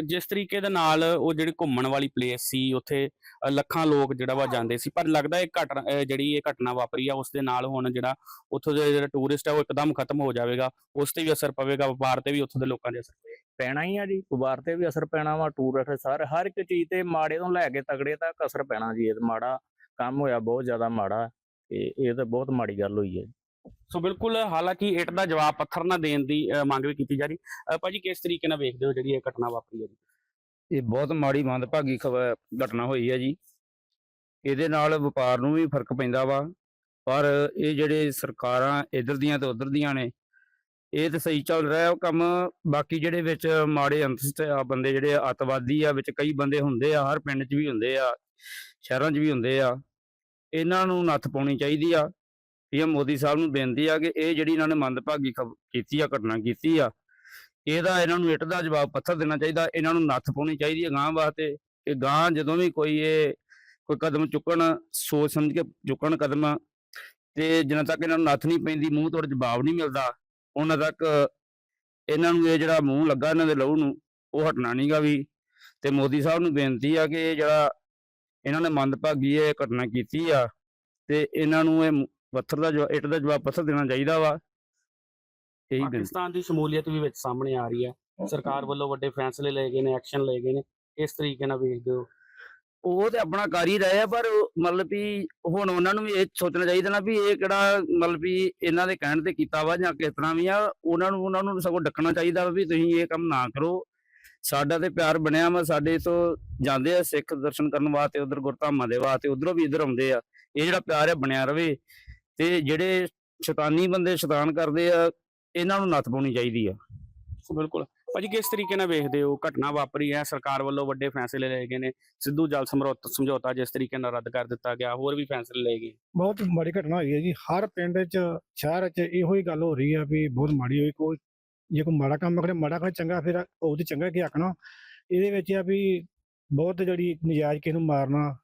ਜਿਸ ਤਰੀਕੇ ਦੇ ਨਾਲ ਉਹ ਜਿਹੜੀ ਘੁੰਮਣ ਵਾਲੀ ਪਲੇਸ ਸੀ ਉੱਥੇ ਲੱਖਾਂ ਲੋਕ ਜਿਹੜਾ ਵਾ ਜਾਂਦੇ ਸੀ ਪਰ ਲੱਗਦਾ ਇਹ ਘਟਨਾ ਜਿਹੜੀ ਇਹ ਘਟਨਾ ਵਾਪਰੀ ਆ ਉਸ ਦੇ ਨਾਲ ਹੁਣ ਜਿਹੜਾ ਉੱਥੋਂ ਦੇ ਜਿਹੜਾ ਟੂਰਿਸਟ ਆ ਉਹ ਇੱਕਦਮ ਖਤਮ ਹੋ ਜਾਵੇਗਾ ਉਸ ਤੇ ਵੀ ਅਸਰ ਪਵੇਗਾ ਵਪਾਰ ਤੇ ਵੀ ਉੱਥੋਂ ਦੇ ਲੋਕਾਂ ਦੇ ਅਸਰ ਪੈਣਾ ਹੀ ਆ ਜੀ ਵਪਾਰ ਤੇ ਵੀ ਅਸਰ ਪੈਣਾ ਵਾ ਟੂਰਿਸਟ ਸਾਰੇ ਹਰ ਇੱਕ ਚੀਜ਼ ਤੇ ਮਾੜੇ ਤੋਂ ਲੈ ਕੇ ਤਗੜੇ ਤੱਕ ਅਸਰ ਪੈਣਾ ਜੀ ਇਹ ਮਾੜਾ ਕੰਮ ਹੋਇਆ ਬਹੁਤ ਜ਼ਿਆਦਾ ਮਾੜਾ। ਤੇ ਇਹ ਤਾਂ ਬਹੁਤ ਮਾੜੀ ਗੱਲ ਹੋਈ ਹੈ। ਸੋ ਬਿਲਕੁਲ ਹਾਲਾਂਕਿ ਇੱਟ ਦਾ ਜਵਾਬ ਪੱਥਰ ਨਾਲ ਦੇਣ ਦੀ ਮੰਗ ਵੀ ਕੀਤੀ ਜਾ ਰਹੀ। ਭਾਜੀ ਕਿਸ ਤਰੀਕੇ ਨਾਲ ਵੇਖਦੇ ਹੋ ਜਿਹੜੀ ਇਹ ਘਟਨਾ ਵਾਪਰੀ ਹੈ ਜੀ? ਇਹ ਬਹੁਤ ਮਾੜੀ ਮੰਦਭਾਗੀ ਖਬਰ ਘਟਨਾ ਹੋਈ ਹੈ ਜੀ। ਇਹਦੇ ਨਾਲ ਵਪਾਰ ਨੂੰ ਵੀ ਫ਼ਰਕ ਪੈਂਦਾ ਵਾ ਪਰ ਇਹ ਜਿਹੜੇ ਸਰਕਾਰਾਂ ਇਧਰ ਦੀਆਂ ਤੇ ਉਧਰ ਦੀਆਂ ਨੇ ਇਹ ਤੇ ਸਹੀ ਚੱਲ ਰਿਹਾ ਉਹ ਕੰਮ। ਬਾਕੀ ਜਿਹੜੇ ਵਿੱਚ ਮਾੜੇ ਅੰਤਸਤ ਆ ਬੰਦੇ ਜਿਹੜੇ ਅੱਤਵਾਦੀ ਆ ਵਿੱਚ ਕਈ ਬੰਦੇ ਹੁੰਦੇ ਆ ਹਰ ਪਿੰਡ 'ਚ ਵੀ ਹੁੰਦੇ ਆ ਸ਼ਹਿਰਾਂ 'ਚ ਵੀ ਹੁੰਦੇ ਆ। ਇਹਨਾਂ ਨੂੰ ਨੱਥ ਪਾਉਣੀ ਚਾਹੀਦੀ ਆ। ਇਹ ਮੋਦੀ ਸਾਹਿਬ ਨੂੰ ਬੇਨਤੀ ਆ ਕਿ ਇਹ ਜਿਹੜੀ ਇਹਨਾਂ ਨੇ ਮੰਦਭਾਗੀ ਖਬ- ਕੀਤੀ ਆ, ਘਟਨਾ ਕੀਤੀ ਆ, ਇਹਦਾ ਇਹਨਾਂ ਨੂੰ ਇੱਟ ਦਾ ਜਵਾਬ ਪੱਥਰ ਦੇਣਾ ਚਾਹੀਦਾ, ਇਹਨਾਂ ਨੂੰ ਨੱਥ ਪਾਉਣੀ ਚਾਹੀਦੀ ਹੈ ਗਾਂ ਵਾਸਤੇ। ਕਿ ਗਾਂ ਜਦੋਂ ਵੀ ਕੋਈ ਇਹ, ਕੋਈ ਕਦਮ ਚੁੱਕਣ, ਸੋਚ ਸਮਝ ਕੇ ਚੁੱਕਣ ਕਦਮ, ਤੇ ਜਿੰਨਾ ਤੱਕ ਇਹਨਾਂ ਨੂੰ ਨੱਥ ਨਹੀਂ ਪੈਂਦੀ, ਮੂੰਹ ਤੋੜ ਜਵਾਬ ਨਹੀਂ ਮਿਲਦਾ, ਉਹਨਾਂ ਤੱਕ ਇਹਨਾਂ ਨੂੰ ਇਹ ਜਿਹੜਾ ਮੂੰਹ ਲੱਗਾ ਇਹਨਾਂ ਦੇ ਲਹੂ ਨੂੰ, ਉਹ ਹਟਣਾ ਨਹੀਂਗਾ ਵੀ। ਤੇ ਮੋਦੀ ਸਾਹਿਬ ਨੂੰ ਬੇਨਤੀ ਆ ਕਿ ਇਹ ਜਿਹੜਾ ਇਹਨਾਂ ਨੇ ਮੰਦਭਾਗੀ ਇਹ ਘਟਨਾ ਕੀਤੀ ਆ ਤੇ ਇਹਨਾਂ ਨੂੰ ਇਹ ਪੱਥਰ ਦਾ ਜਵਾਬ ਇੱਟ ਦਾ ਜਵਾਬ ਪੱਥਰ ਦੇਣਾ ਚਾਹੀਦਾ ਵਾ। ਇਹੀ ਪਾਕਿਸਤਾਨ ਦੀ ਸ਼ਮੂਲੀਅਤ ਵੀ ਵਿੱਚ ਸਾਹਮਣੇ ਆ ਰਹੀ ਹੈ ਸਰਕਾਰ ਵੱਲੋਂ ਵੱਡੇ ਫੈਸਲੇ ਲਏ ਗਏ ਨੇ ਐਕਸ਼ਨ ਲਏ ਗਏ ਨੇ। ਇਸ ਤਰੀਕੇ ਨਾਲ ਵੇਖਦੇ ਹੋ ਉਹ ਤੇ ਆਪਣਾ ਕਰ ਹੀ ਰਹੇ ਆ ਪਰ ਮਤਲਬ ਵੀ ਹੁਣ ਉਹਨਾਂ ਨੂੰ ਵੀ ਇਹ ਸੋਚਣਾ ਚਾਹੀਦਾ ਨਾ ਵੀ ਇਹ ਕਿਹੜਾ ਮਤਲਬ ਵੀ ਇਹਨਾਂ ਦੇ ਕਹਿਣ ਤੇ ਕੀਤਾ ਵਾ ਜਾਂ ਕਿਸ ਤਰ੍ਹਾਂ ਵੀ ਆ ਉਹਨਾਂ ਨੂੰ ਉਹਨਾਂ ਨੂੰ ਸਗੋਂ ਡੱਕਣਾ ਚਾਹੀਦਾ ਵਾ ਵੀ ਤੁਸੀਂ ਇਹ ਕੰਮ ਨਾ ਕਰੋ। ਸਾਡਾ ਤੇ ਪਿਆਰ ਬਣਿਆ ਵਾ ਸਾਡੇ ਤੋਂ ਜਾਂਦੇ ਆ ਸਿੱਖ ਦਰਸ਼ਨ ਕਰਨ ਵਾਸਤੇ ਉਧਰ ਗੁਰਧਾਮਾਂ ਦੇ ਵਾਸਤੇ ਉਧਰੋਂ ਵੀ ਇਧਰ ਆਉਂਦੇ ਆ। ਇਹ ਜਿਹੜਾ ਪਿਆਰ ਹੈ ਬਣਿਆ ਰਵੇ। ਤੇ ਜਿਹੜੇ ਸ਼ੈਤਾਨੀ ਬੰਦੇ ਸ਼ੈਤਾਨ ਕਰਦੇ ਆ ਇਹਨਾਂ ਨੂੰ ਨੱਥ ਪਾਉਣੀ ਚਾਹੀਦੀ ਆ। ਬਿਲਕੁਲ। ਭਾਜੀ ਕਿਸ ਤਰੀਕੇ ਨਾਲ ਵੇਖਦੇ ਹੋ ਘਟਨਾ ਵਾਪਰੀ ਹੈ? ਸਰਕਾਰ ਵੱਲੋਂ ਵੱਡੇ ਫੈਸਲੇ ਲਏ ਗਏ ਨੇ। ਸਿੱਧੂ ਜਲ ਸਮਰੋਤ ਸਮਝੌਤਾ ਜਿਸ ਤਰੀਕੇ ਨਾਲ ਰੱਦ ਕਰ ਦਿੱਤਾ ਗਿਆ ਹੋਰ ਵੀ ਫੈਸਲੇ ਲਏ ਗਏ। ਬਹੁਤ ਮਾੜੀ ਘਟਨਾ ਹੋਈ ਹੈ ਜੀ। ਹਰ ਪਿੰਡ 'ਚ ਸ਼ਹਿਰ 'ਚ ਇਹੋ ਹੀ ਗੱਲ ਹੋ ਰਹੀ ਆ ਵੀ ਬਹੁਤ ਮਾੜੀ ਹੋਈ। ਕੋਈ ਜੇ ਕੋਈ ਮਾੜਾ ਕੰਮ ਕਰੇ ਮਾੜਾ ਕਰੇ ਚੰਗਾ ਫਿਰ ਉਹ ਤੇ ਚੰਗਾ ਕੀ ਆਖਣਾ। ਇਹਦੇ ਵਿੱਚ ਆ ਵੀ ਬਹੁਤ ਜਿਹੜੀ ਨਜਾਇਜ਼ ਕਿਸੇ ਨੂੰ ਮਾਰਨਾ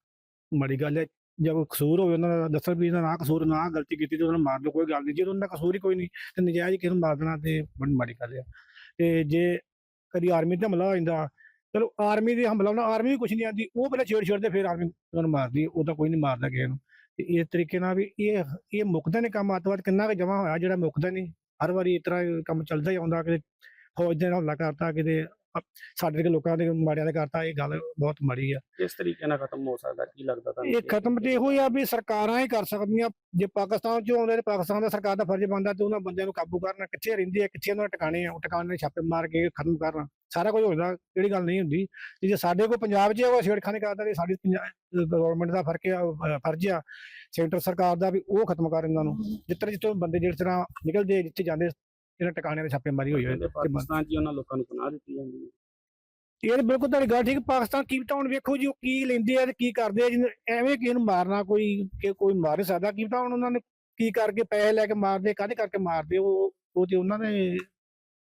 ਮਾੜੀ ਗੱਲ ਹੈ। ਜੇ ਕੋਈ ਕਸੂਰ ਹੋਵੇ ਉਹਨਾਂ ਦਾ ਦੱਸਣ ਵੀ ਇਹਨਾਂ ਨਾ ਕਸੂਰ ਨਾ ਗਲਤੀ ਕੀਤੀ ਤੇ ਉਹਨਾਂ ਨੂੰ ਮਾਰ ਦਿਓ ਕੋਈ ਗੱਲ ਨਹੀਂ। ਜੇ ਉਹਨਾਂ ਦਾ ਕਸੂਰ ਹੀ ਕੋਈ ਨਹੀਂ ਤੇ ਨਜਾਇਜ਼ ਕਿਸੇ ਨੂੰ ਮਾਰ ਦੇਣਾ ਤੇ ਬੜੀ ਮਾੜੀ ਗੱਲ ਆ। ਤੇ ਜੇ ਕਦੀ ਆਰਮੀ ਤੇ ਹਮਲਾ ਹੋ ਜਾਂਦਾ ਚਲੋ ਆਰਮੀ ਦੇ ਹਮਲਾ ਉਹਨਾਂ ਆਰਮੀ ਵੀ ਕੁਝ ਨਹੀਂ ਆਂਦੀ ਉਹ ਪਹਿਲਾਂ ਛੇੜ ਛੇੜਦੇ ਫਿਰ ਆਰਮੀ ਉਹਨਾਂ ਨੂੰ ਮਾਰਦੀ ਹੈ, ਉਹਦਾ ਕੋਈ ਨਹੀਂ ਮਾਰਦਾ ਕਿਸੇ ਨੂੰ। ਤੇ ਇਸ ਤਰੀਕੇ ਨਾਲ ਵੀ ਇਹ ਇਹ ਮੁੱਕਦਾ ਨਹੀਂ ਕੰਮ ਅੱਤਵਾਦ ਕਿੰਨਾ ਕੁ ਜਮਾ ਹੋਇਆ ਜਿਹੜਾ ਮੁੱਕਦਾ ਨਹੀਂ। ਹਰ ਵਾਰੀ ਇਸ ਤਰ੍ਹਾਂ ਕੰਮ ਚੱਲਦਾ ਹੀ ਆਉਂਦਾ ਕਿ ਫੌਜ ਦੇ ਨਾਲ ਹਮਲਾ ਕਰਤਾ ਕਿਤੇ ਸਾਡੇ ਦੇ ਲੋਕਾਂ ਦੇ ਮਾੜਿਆਂ ਦੇ ਕਰਤਾ ਇਹ ਗੱਲ ਬਹੁਤ ਮਾੜੀ ਆ। ਕਿਸ ਤਰੀਕੇ ਨਾਲ ਖਤਮ ਹੋ ਸਕਦਾ ਕੀ ਲੱਗਦਾ ਤੁਹਾਨੂੰ? ਇਹ ਖਤਮ ਤੇ ਇਹੋ ਹੀ ਆ ਵੀ ਸਰਕਾਰਾਂ ਹੀ ਕਰ ਸਕਦੀਆਂ ਜੇ ਪਾਕਿਸਤਾਨ ਚੋਂ ਆਉਂਦੇ ਤੇ ਪਾਕਿਸਤਾਨ ਦਾ ਸਰਕਾਰ ਦਾ ਫਰਜ਼ ਬਣਦਾ ਤੇ ਉਹਨਾਂ ਬੰਦਿਆਂ ਨੂੰ ਕਾਬੂ ਕਰਨਾ ਕਿੱਥੇ ਰਹਿੰਦੇ ਆ ਕਿੱਥੇ ਉਹਨਾਂ ਦੇ ਟਿਕਾਣੇ ਆ ਉਹ ਟਿਕਾਣੇ ਛਾਪੇ ਮਾਰ ਕੇ ਖਤਮ ਕਰਨਾ। ਸਾਰਾ ਕੁਝ ਹੁੰਦਾ ਕਿਹੜੀ ਗੱਲ ਨਹੀਂ ਹੁੰਦੀ। ਤੇ ਜੇ ਸਾਡੇ ਕੋਲ ਪੰਜਾਬ 'ਚ ਉਹ ਛੇੜਖਾਨੀ ਕਰਦਾ ਤੇ ਸਾਡੀ ਗਵਰਨਮੈਂਟ ਦਾ ਫ਼ਰਕ ਆ ਫਰਜ਼ ਆ ਸੈਂਟਰ ਸਰਕਾਰ ਦਾ ਵੀ ਉਹ ਖਤਮ ਕਰ ਇਹਨਾਂ ਨੂੰ। ਜਿੱਥੇ ਜਿੱਥੋਂ ਬੰਦੇ ਜਿਹੜੇ ਤਰ੍ਹਾਂ ਨਿਕਲਦੇ ਜਿੱਥੇ ਜਾਂਦੇ ਇਹਨਾਂ ਟਿਕਾਣੇ ਦੇ ਛਾਪੇ ਮਾਰੀ ਹੋਈ ਤੇ ਬੰਦ- ਪਾਕਿਸਤਾਨ 'ਚ ਉਹਨਾਂ ਲੋਕਾਂ ਨੂੰ ਪਨਾਹ ਦਿੱਤੀ ਜਾਂਦੀ ਹੈ। ਇਹ ਤਾਂ ਬਿਲਕੁਲ ਤੁਹਾਡੀ ਗੱਲ ਠੀਕ ਪਾਕਿਸਤਾਨ ਕੀ ਹੁਣ ਵੇਖੋ ਜੀ ਉਹ ਕੀ ਲੈਂਦੇ ਆ ਤੇ ਕੀ ਕਰਦੇ ਆ ਐਵੇਂ ਕਿਸੇ ਨੂੰ ਮਾਰਨਾ ਕੋਈ ਕਿ ਕੋਈ ਮਾਰ ਨਹੀਂ ਸਕਦਾ। ਕੀ ਹੁਣ ਉਹਨਾਂ ਨੇ ਕੀ ਕਰਕੇ ਪੈਸੇ ਲੈ ਕੇ ਮਾਰਦੇ ਕਾਹਦੇ ਕਰਕੇ ਮਾਰਦੇ ਉਹ ਉਹ ਤੇ ਉਹਨਾਂ ਦੇ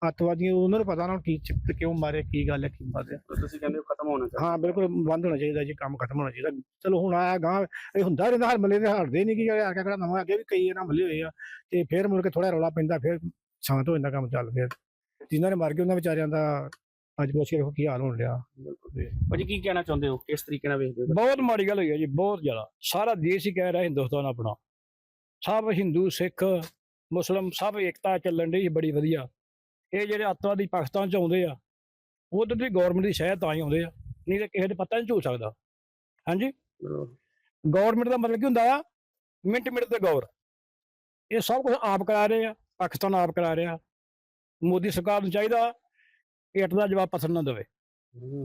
ਅੱਤਵਾਦੀਆਂ ਉਹਨਾਂ ਨੂੰ ਪਤਾ ਉਹਨਾਂ ਕੀ ਚ- ਕਿਉਂ ਮਾਰੇ ਕੀ ਗੱਲ ਹੈ ਕੀ ਮਾਰੇ ਤਾਂ ਤੁਸੀਂ ਕਹਿੰਦੇ ਹੋ ਖਤਮ ਹੋਣਾ ਚਾਹੀਦਾ। ਹਾਂ ਬਿਲਕੁਲ ਬੰਦ ਹੋਣਾ ਚਾਹੀਦਾ ਜੀ ਕੰਮ ਖਤਮ ਹੋਣਾ ਚਾਹੀਦਾ। ਚਲੋ ਹੁਣ ਆਇਆ ਗਾਂ ਇਹ ਹੁੰਦਾ ਰਹਿੰਦਾ ਹਰ ਮੱਲੇ ਦੇ ਹਟਦੇ ਨਹੀਂ ਕਿ ਆ ਕੇ ਕਿਹੜਾ ਨਵਾਂ ਅੱਗੇ ਵੀ ਕਈ ਇਹਨਾਂ ਮੱਲੇ ਹੋਏ ਆ। ਤੇ ਫਿਰ ਮੁੜ ਕੇ ਥੋੜਾ ਰੌਲਾ ਪੈਂਦਾ ਫਿਰ ਸ਼ਾਂਤ ਹੋ ਜਾਂਦਾ ਕੰਮ ਚੱਲ ਫਿਰ ਜਿਨ੍ਹਾਂ ਨੇ ਮਾਰ ਕੇ ਉਹਨਾਂ ਵਿਚਾਰਿਆਂ ਦਾ ਅੱਜ ਪੁੱਛ ਕੇ ਦੇਖੋ ਕੀ ਹਾਲ ਹੋਣ ਲਿਆ ਭਾਜੀ ਕੀ ਕਹਿਣਾ ਚਾਹੁੰਦੇ ਹੋ? ਕਿਸ ਤਰੀਕੇ ਨਾਲ ਵੇਖਦੇ ਹੋ? ਬਹੁਤ ਮਾੜੀ ਗੱਲ ਹੋਈ ਹੈ ਜੀ ਬਹੁਤ ਜ਼ਿਆਦਾ। ਸਾਰਾ ਦੇਸ਼ ਹੀ ਕਹਿ ਰਿਹਾ ਹਿੰਦੁਸਤਾਨ ਆਪਣਾ। ਸਭ ਹਿੰਦੂ ਸਿੱਖ ਮੁਸਲਮ ਸਭ ਏਕਤਾ ਚੱਲਣ ਦੀ ਬੜੀ ਵਧੀਆ। ਇਹ ਜਿਹੜੇ ਅੱਤਵਾਦੀ ਪਾਕਿਸਤਾਨ ਚ ਆਉਂਦੇ ਆ ਉਧਰ ਦੀ ਗਵਰਨਮੈਂਟ ਦੀ ਸ਼ਹਿ ਤਾਂ ਹੀ ਆਉਂਦੇ ਆ ਨਹੀਂ ਤੇ ਕਿਸੇ ਦੇ ਪਤਾ ਨਹੀਂ ਝੂਲ ਸਕਦਾ। ਹਾਂਜੀ? ਗਵਰਨਮੈਂਟ ਦਾ ਮਤਲਬ ਕੀ ਹੁੰਦਾ ਆ? ਮਿੰਟ ਮਿੰਟ ਤੇ ਗੌਰ। ਇਹ ਸਭ ਕੁਝ ਆਪ ਕਰਾ ਰਹੇ ਆ ਪਾਕਿਸਤਾਨ ਆਪ ਕਰਾ ਰਿਹਾ। ਮੋਦੀ ਸਰਕਾਰ ਨੂੰ ਚਾਹੀਦਾ ਇੱਟ ਦਾ ਜਵਾਬ ਪਸੰਦ ਨਾ ਦੇਵੇ।